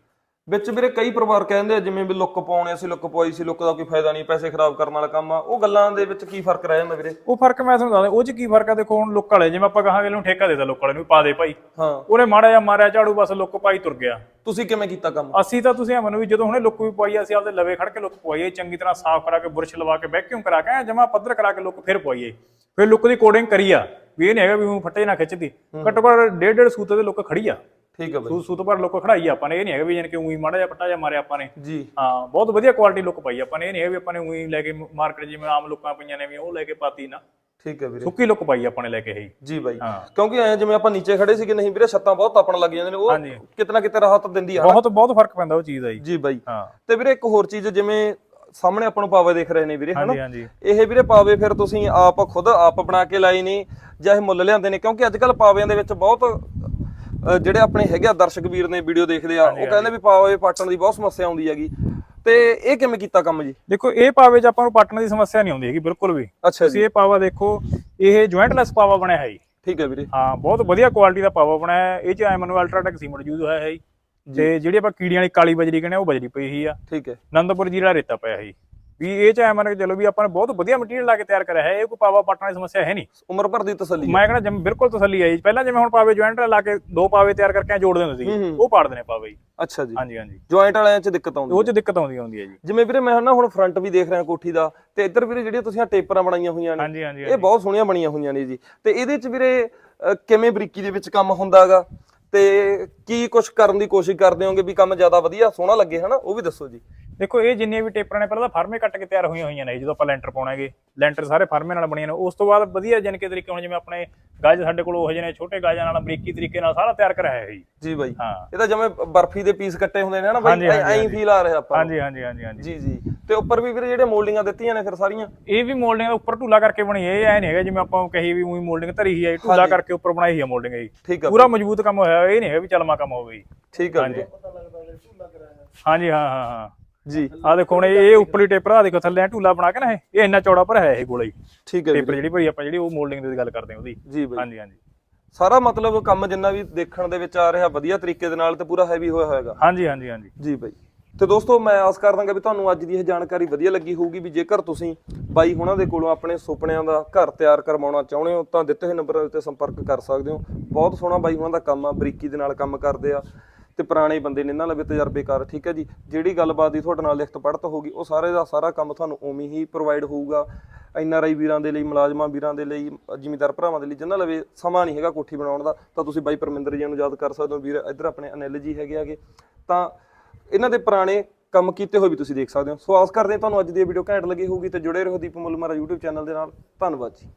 ਵਿੱਚ ਵੀਰੇ ਕਈ ਪਰਿਵਾਰ ਕਹਿੰਦੇ ਆ ਜਿਵੇਂ ਵੀ ਲੁੱਕ ਪਾਉਣੇ ਸੀ ਲੁੱਕ ਪਵਾਈ ਸੀ ਲੁੱਕ ਦਾ ਕੋਈ ਫਾਇਦਾ ਨਹੀਂ ਪੈਸੇ ਖਰਾਬ ਕਰਨ ਵਾਲਾ ਕੰਮ ਆ। ਉਹ ਗੱਲਾਂ ਦੇ ਵਿੱਚ ਕੀ ਫ਼ਰਕ ਰਹਿ ਜਾਂਦਾ ਵੀਰੇ? ਉਹ ਫ਼ਰਕ ਮੈਂ ਤੁਹਾਨੂੰ ਦੱਸਦਾ ਉਹ 'ਚ ਕੀ ਫ਼ਰਕ ਆ? ਦੇਖੋ ਹੁਣ ਲੁੱਕ ਵਾਲੇ ਜਿਵੇਂ ਆਪਾਂ ਕਹਾਂਗੇ ਇਹਨੂੰ ਠੇਕਾ ਦੇ ਦੇ ਲੁੱਕ ਵਾਲੇ ਨੂੰ ਪਾ ਦੇ ਭਾਈ। ਹਾਂ। ਉਹਨੇ ਮਾੜਾ ਜਿਹਾ ਮਾਰਿਆ ਝਾੜੂ ਬਸ ਲੁੱਕ ਪਾਈ ਤੁਰ ਗਿਆ। ਤੁਸੀਂ ਕਿਵੇਂ ਕੀਤਾ ਕੰਮ? ਅਸੀਂ ਤਾਂ ਤੁਸੀਂ ਮੰਨੋ ਵੀ ਜਦੋਂ ਹੁਣੇ ਲੁੱਕ ਵੀ ਪਵਾਈ ਅਸੀਂ ਆਪਦੇ ਲਵੇ ਖੜ ਕੇ ਲੁੱਕ ਪਵਾਈਏ ਚੰਗੀ ਤਰ੍ਹਾਂ ਸਾਫ਼ ਕਰਾ ਕੇ ਬੁਰਸ਼ ਲਵਾ ਕੇ ਵੈਕਿਊਮ ਕਰਾ ਕੇ ਜਮਾ ਪੱਧਰ ਕਰਾ ਕੇ ਲੁੱਕ ਫਿਰ ਪਵਾਈਏ। ਫਿਰ ਲੁੱਕ ਦੀ ਕੋਡਿੰਗ ਕਰੀ ਆ ਵੀ ਇਹ ਨਹੀਂ ਹੈਗਾ ਵੀ ਉਹ ਫੱਟੇ ਨਾ ਖਿੱਚਦੀ। ਘੱਟੋ ਘੱਟ ਡੇਢ ਡੇਢ ਸੂਤ ਦੇ ਲੁੱਕ ਖੜੀ ਆ। ਠੀਕ ਹੈ ਬਾਈ। ਸੂਤ ਸੂਤ ਪਰ ਲੁੱਕ ਖੜਾਈ ਆਪਾਂ ਨੇ ਇਹ ਨਹੀਂ ਹੈਗਾ ਵੀ ਜਾਨ ਕਿ ਉਹੀ ਮਾੜਾ ਜਿਹਾ ਪੱਟਾ ਜਿਹਾ ਮਾਰਿਆ ਆਪਾਂ ਨੇ। ਜੀ। ਹਾਂ ਬਹੁਤ ਵਧੀਆ ਕੁਆਲਿਟੀ ਲੁੱਕ ਪਾਈ ਆਪਾਂ ਨੇ ਇਹ ਨਹੀਂ ਹੈ ਵੀ ਆਪਾਂ ਨੇ ਉਹੀ ਲੈ ਕੇ ਮਾਰਕੀਟ ਜਿਵੇਂ ਆਮ ਲੁੱਕਾਂ ਪਈਆਂ ਨੇ ਵੀ ਉਹ ਲੈ ਕੇ ਪਾਤੀ ਨਾ। ਠੀਕ ਹੈ ਵੀਰੇ। ਸੁੱਕੀ ਲੁੱਕ ਪਾਈ ਆਪਾਂ ਨੇ ਲੈ ਕੇ ਹੀ ਜੀ ਬਾਈ। ਕਿਉਂਕਿ ਐ ਜਿਵੇਂ ਆਪਾਂ ਨੀਚੇ ਖੜੇ ਸੀਗੇ ਨਹੀਂ ਵੀਰੇ ਛੱਤਾਂ ਬਹੁਤ ਤਾਪਣ ਲੱਗ ਜਾਂਦੇ ਨੇ ਉਹ। ਕਿਤਨਾ ਕਿਤੇ ਰਾਹਤ ਦਿੰਦੀ ਆ ਬਹੁਤ ਬਹੁਤ ਫ਼ਰਕ ਪੈਂਦਾ ਉਹ ਚੀਜ਼ ਦਾ ਜੀ। ਬਾਈ। ਹਾਂ। ਤੇ ਵੀਰੇ ਇੱਕ ਹੋਰ ਚੀਜ਼ ਜਿਵੇਂ ਸਾਹਮਣੇ ਆਪਾਂ ਨੂੰ ਪਾਵੇ ਦਿਖ ਰਹੇ ਨੇ ਵੀਰੇ ਹਨਾ? ਇਹ ਵੀਰੇ ਪਾਵੇ ਫਿਰ ਤੁਸੀਂ ਆਪ ਖੁਦ ਆਪ ਬਣਾ ਕੇ ਲਾਏ ਨੇ ਜਾਂ ਇਹ ਮੁੱਲ ਲਿਆਂਦੇ ਨੇ ਕਿਉਂਕਿ ਅੱਜ ਕੱਲ ਪਾਵਿਆਂ ਦੇ ਵਿੱਚ ਬਹੁਤ ਜਿਹੜੇ ਆਪਣੇ ਹੈਗੇ ਆ ਦਰਸ਼ਕ ਵੀਰ ਨੇ ਵੀਡੀਓ ਦੇਖਦੇ ਆ ਉਹ ਕਹਿੰਦੇ ਵੀ ਪਾਵੇ ਪਾਟਣ ਦੀ ਬਹੁਤ ਸਮੱਸਿਆ ਆਉਂਦੀ ਹੈਗੀ। ਤੇ ਇਹ ਕਿਵੇਂ ਕੀਤਾ ਕੰਮ ਜੀ? ਦੇਖੋ ਇਹ ਪਾਵੇ 'ਚ ਆਪਾਂ ਨੂੰ ਪੱਟਣ ਦੀ ਸਮੱਸਿਆ ਨਹੀਂ ਆਉਂਦੀ ਹੈਗੀ ਬਿਲਕੁਲ ਵੀ। ਅੱਛਾ ਤੁਸੀਂ ਇਹ ਪਾਵਾ ਦੇਖੋ ਇਹ ਜੁਆਇੰਟਲੈਸ ਪਾਵਾ ਬਣਿਆ ਹੈ ਜੀ। ਠੀਕ ਹੈ ਵੀਰੇ। ਹਾਂ ਬਹੁਤ ਵਧੀਆ ਕੁਆਲਿਟੀ ਦਾ ਪਾਵਾ ਬਣਾਇਆ ਹੈ। ਇਹ 'ਚ ਐਮਨ ਅਲਟਰਾਟੈਕ ਸੀਮੈਂਟ ਯੂਜ਼ ਹੋਇਆ ਹੈ ਜੀ। ਤੇ ਜਿਹੜੀ ਆਪਾਂ ਕੀੜੀਆਂ ਵਾਲੀ ਕਾਲੀ ਬਜਰੀ ਕਹਿੰਦੇ ਆ ਉਹ ਬਜਰੀ ਪਈ ਹੋਈ ਆ। ਠੀਕ ਹੈ। ਆਨੰਦਪੁਰ ਜੀਰਾ ਰੇਤਾ ਪਿਆ ਹੈ ਜੀ। ਵੀ ਇਹ 'ਚ ਐਮਨ ਕਿ ਚਲੋ ਵੀ ਆਪਾਂ ਨੇ ਬਹੁਤ ਵਧੀਆ ਮਟੀਰੀਅਲ ਲਾ ਕੇ ਤਿਆਰ ਕਰਿਆ ਹੈ ਇਹ ਕੋਈ ਪਾਵਾ ਪੱਟਣ ਦੀ ਸਮੱਸਿਆ ਹੈ ਨਹੀਂ। ਉਮਰ ਭਰ ਦੀ ਤਸੱਲੀ ਹੈ। ਮੈਂ ਕਹਿੰਦਾ ਜਿਵੇਂ ਬਿਲਕੁਲ ਤਸੱਲੀ ਆਈ ਪਹਿਲਾਂ ਜਿਵੇਂ ਹੁਣ ਪਾਵੇ ਜੁਆਇੰਟ ਲਾ ਕੇ ਦੋ ਪਾਵੇ ਤਿਆਰ ਕਰਕੇ ਐਂ ਜੋੜ ਦਿੰਦੇ ਹੂੰ, ਸੀ ਹੂੰ। ਉਹ ਪਾੜਦੇ ਨੇ ਪਾਵੇ ਜੀ। ਅੱਛਾ ਜੀ। ਹਾਂਜੀ ਹਾਂਜੀ। ਜੁਆਇੰਟ ਵਾਲਿਆਂ 'ਚ ਦਿੱਕਤ ਆਉਂਦੀ ਉਹ ਹੈ। 'ਚ ਦਿੱਕਤ ਆਉਂਦੀ ਆਉਂਦੀ ਹੈ ਜੀ। ਜਿਵੇਂ ਵੀਰੇ ਮੈਂ ਨਾ ਹੁਣ ਫਰੰਟ ਵੀ ਦੇਖ ਰਿਹਾ ਕੋਠੀ ਦਾ ਤੇ ਇੱਧਰ ਵੀਰੇ ਜਿਹੜੀਆਂ ਤੁਸੀਂ ਆ ਟੇਪਰਾਂ ਬਣਾਈਆਂ ਹੋਈਆਂ ਨੇ ਹਾਂਜੀ ਹਾਂਜੀ ਇਹ ਬਹੁਤ ਸੋਹਣੀਆਂ ਬਣੀਆਂ ਹੋਈਆਂ ਨੇ ਜੀ। ਤੇ ਇਹਦੇ 'ਚ ਵੀਰੇ ਕਿਵੇਂ ਬਰੀਕੀ ਦੇ ਵਿੱਚ ਕੰਮ ਹੁੰਦਾਗਾ ਤੇ ਕੀ ਕੁਝ ਕਰਨ ਦੀ ਕੋਸ਼ਿਸ਼ ਕਰਦੇ ਹੋਗੇ ਵੀ ਕੰਮ ਜ਼ਿਆਦਾ ਵਧੀਆ ਸੋਹਣਾ ਲੱਗੇ ਹਨਾ? ਉਹ ਵੀ ਦੱਸੋ ਜੀ। ਦੇਖੋ ਇਹ ਜਿੰਨੀਆਂ ਵੀ ਟੇਪਰਾਂ ਨੇ ਪਹਿਲਾਂ ਤਾਂ ਫਾਰਮੇ ਕੱਟ ਕੇ ਤਿਆਰ ਹੋਈਆਂ ਹੋਈਆਂ ਨੇ ਜਦੋਂ ਆਪਾਂ ਲੈਂਟਰ ਪਾਉਣਾਗੇ। ਲੈਂਟਰ ਸਾਰੇ ਫਾਰਮੇ ਨਾਲ ਬਣੀਆਂ ਨੇ। ਉਸ ਤੋਂ ਬਾਅਦ ਵਧੀਆ ਜਨ ਕੇ ਤਰੀਕੇ ਹੁਣ ਜਿਵੇਂ ਆਪਣੇ ਗਾਜ ਸਾਡੇ ਕੋਲ ਉਹ ਜਿਹੇ ਨੇ ਛੋਟੇ ਗਾਜਾਂ ਨਾਲ ਬਰੀਕੀ ਤਰੀਕੇ ਨਾਲ ਸਾਰਾ ਤਿਆਰ ਕਰਾਇਆ ਹੈ ਜੀ। ਜੀ ਬਾਈ। ਹਾਂ। ਇਹ ਤਾਂ ਜਿਵੇਂ ਬਰਫੀ ਦੇ ਪੀਸ ਕੱਟੇ ਹੁੰਦੇ ਨੇ ਹਨਾ ਬਾਈ? ਐਂ। ਫੀਲ ਆ ਰਿਹਾ ਆਪਾਂ। ਹਾਂਜੀ ਹਾਂਜੀ ਹਾਂਜੀ ਹਾਂਜੀ। ਜੀ ਜੀ। ਤੇ ਉੱਪਰ ਵੀ ਵੀਰੇ ਜਿਹੜੇ ਮੋਲਡਿੰਗਾਂ ਦਿੱਤੀਆਂ ਨੇ ਫਿਰ ਸਾਰੀਆਂ? ਇਹ ਵੀ ਮੋਲਡਿੰਗ ਦਾ ਉੱਪਰ ਢੂਲਾ ਕਰਕੇ ਬਣੀ ਹੈ ਇਹ ਐ ਨਹੀਂ ਹੈਗਾ ਜਿਵੇਂ ਆਪਾਂ ਕਹੀ ਵੀ ਉਹੀ ਮੋਲਡਿੰਗ ਧਰੀ ਹੀ ਹੈ ਢੂਲਾ। ਕਰਕੇ ਉੱਪਰ ਬਣਾਈ ਹੈ ਮੋਲਡਿੰਗ ਜੀ ਠੀਕ ਆ। ਪੂਰਾ ਮਜ਼ਬੂਤ ਕੰਮ ਹੋਇਆ ਇਹ ਨਹੀਂ ਹੈਗਾ ਵੀ ਚਲਮਾ ਕੰਮ ਹੋਵੇ ਜੀ। ਠੀਕ ਹਾਂਜੀ। ਵੀਰੇ। ਹਾਂਜੀ ਹਾਂ ਹਾਂ ਹਾਂ। ਜੀ। ਆ ਦੇਖੋ ਹੁਣ ਇਹ ਉੱਪਰਲੀ ਟੇਪਰ ਆ ਦੇਖੋ ਥੱਲੇ ਐਂ ਢੂਲਾ ਬਣਾ ਕੇ ਨਾ ਇਹ। ਇਹ ਇੰਨਾ ਚੌੜਾ ਪਰ ਹੈ ਇਹ ਗੋਲਾ ਹੀ। ਠੀਕ ਹੈ ਟੇਪਰ ਜਿਹੜੀ ਭਈ ਆਪਾਂ ਜਿਹੜੀ ਉਹ ਮੋਲਡਿੰਗ ਦੀ ਗੱਲ ਕਰਦੇ ਹਾਂ ਉਹਦੀ। ਜੀ ਬਾਈ। ਹਾਂਜੀ ਹਾਂਜੀ। ਸਾਰਾ ਮਤਲਬ ਕੰਮ ਜਿੰਨਾ ਵੀ ਦੇਖਣ ਦੇ ਵਿੱਚ ਆ ਰਿਹਾ ਵਧੀਆ ਤਰੀਕੇ ਦੇ ਨਾਲ ਤੇ ਪੂਰਾ ਹੈਵੀ ਹੋਇਆ ਹੋਏਗਾ ਹਾਂਜੀ ਹਾਂਜੀ ਹਾਂਜੀ। ਜੀ ਬਾਈ। ਤੇ ਦੋਸਤੋ ਮੈਂ ਆਸ ਕਰਦਾਂਗਾ ਵੀ ਤੁਹਾਨੂੰ ਅੱਜ ਦੀ ਇਹ ਜਾਣਕਾਰੀ ਵਧੀਆ ਲੱਗੀ ਹੋਊਗੀ ਵੀ ਜੇਕਰ ਤੁਸੀਂ ਬਾਈ ਹੁਣਾਂ ਦੇ ਕੋਲੋਂ ਆਪਣੇ ਸੁਪਨਿਆਂ ਦਾ ਘਰ ਤਿਆਰ ਕਰਵਾਉਣਾ ਚਾਹੁੰਦੇ ਹੋ ਤਾਂ ਦਿੱਤੇ ਹੋਏ ਨੰਬਰ ਤੇ ਸੰਪਰਕ ਕਰ ਸਕਦੇ ਹੋ। ਬਹੁਤ ਸੋਹਣਾ ਬਾਈ ਹੁਣਾਂ ਦਾ ਕੰਮ ਆ ਬਰੀਕੀ ਦੇ ਨਾਲ ਕੰਮ ਕਰਦੇ ਆ। ਤੇ ਪੁਰਾਣੇ ਬੰਦੇ ਨੇ ਇਹਨਾਂ ਲਵੇ ਤਜਰਬੇਕਾਰ ਠੀਕ ਹੈ ਜੀ? ਜਿਹੜੀ ਗੱਲਬਾਤ ਦੀ ਤੁਹਾਡੇ ਨਾਲ ਲਿਖਤ ਪੜਤ ਹੋਊਗੀ ਉਹ ਸਾਰੇ ਦਾ ਸਾਰਾ ਕੰਮ ਤੁਹਾਨੂੰ ਉਵੇਂ ਹੀ ਪ੍ਰੋਵਾਈਡ ਹੋਊਗਾ। ਐਨ ਆਰ ਆਈ ਵੀਰਾਂ ਦੇ ਲਈ, ਮੁਲਾਜ਼ਮਾਂ ਵੀਰਾਂ ਦੇ ਲਈ, ਜ਼ਿਮੀਦਾਰ ਭਰਾਵਾਂ ਦੇ ਲਈ, ਜਿਨ੍ਹਾਂ ਲਵੇ ਸਮਾਂ ਨਹੀਂ ਹੈਗਾ ਕੋਠੀ ਬਣਾਉਣ ਦਾ, ਤਾਂ ਤੁਸੀਂ ਬਾਈ ਪਰਮਿੰਦਰ ਜੀ ਨੂੰ ਯਾਦ ਕਰ ਸਕਦੇ ਹੋ, ਵੀਰ, ਇੱਧਰ ਆਪਣੇ ਅਨਿਲ ਜੀ ਹੈਗੇ ਆਗੇ। ਤਾਂ ਇਹਨਾਂ ਦੇ ਪੁਰਾਣੇ ਕੰਮ ਕੀਤੇ ਹੋਏ ਵੀ ਤੁਸੀਂ ਦੇਖ ਸਕਦੇ ਹੋ। ਸੋ ਆਸ ਕਰਦੇ ਹਾਂ ਤੁਹਾਨੂੰ ਅੱਜ ਦੀ ਇਹ ਵੀਡੀਓ ਘੈਂਟ ਲੱਗੀ ਹੋਊਗੀ, ਤੇ ਜੁੜੇ ਰਹੋ ਦੀਪ ਮੁੱਲ ਮਾਰਾ YouTube ਚੈਨਲ ਦੇ ਨਾਲ। ਧੰਨਵਾਦ ਜੀ।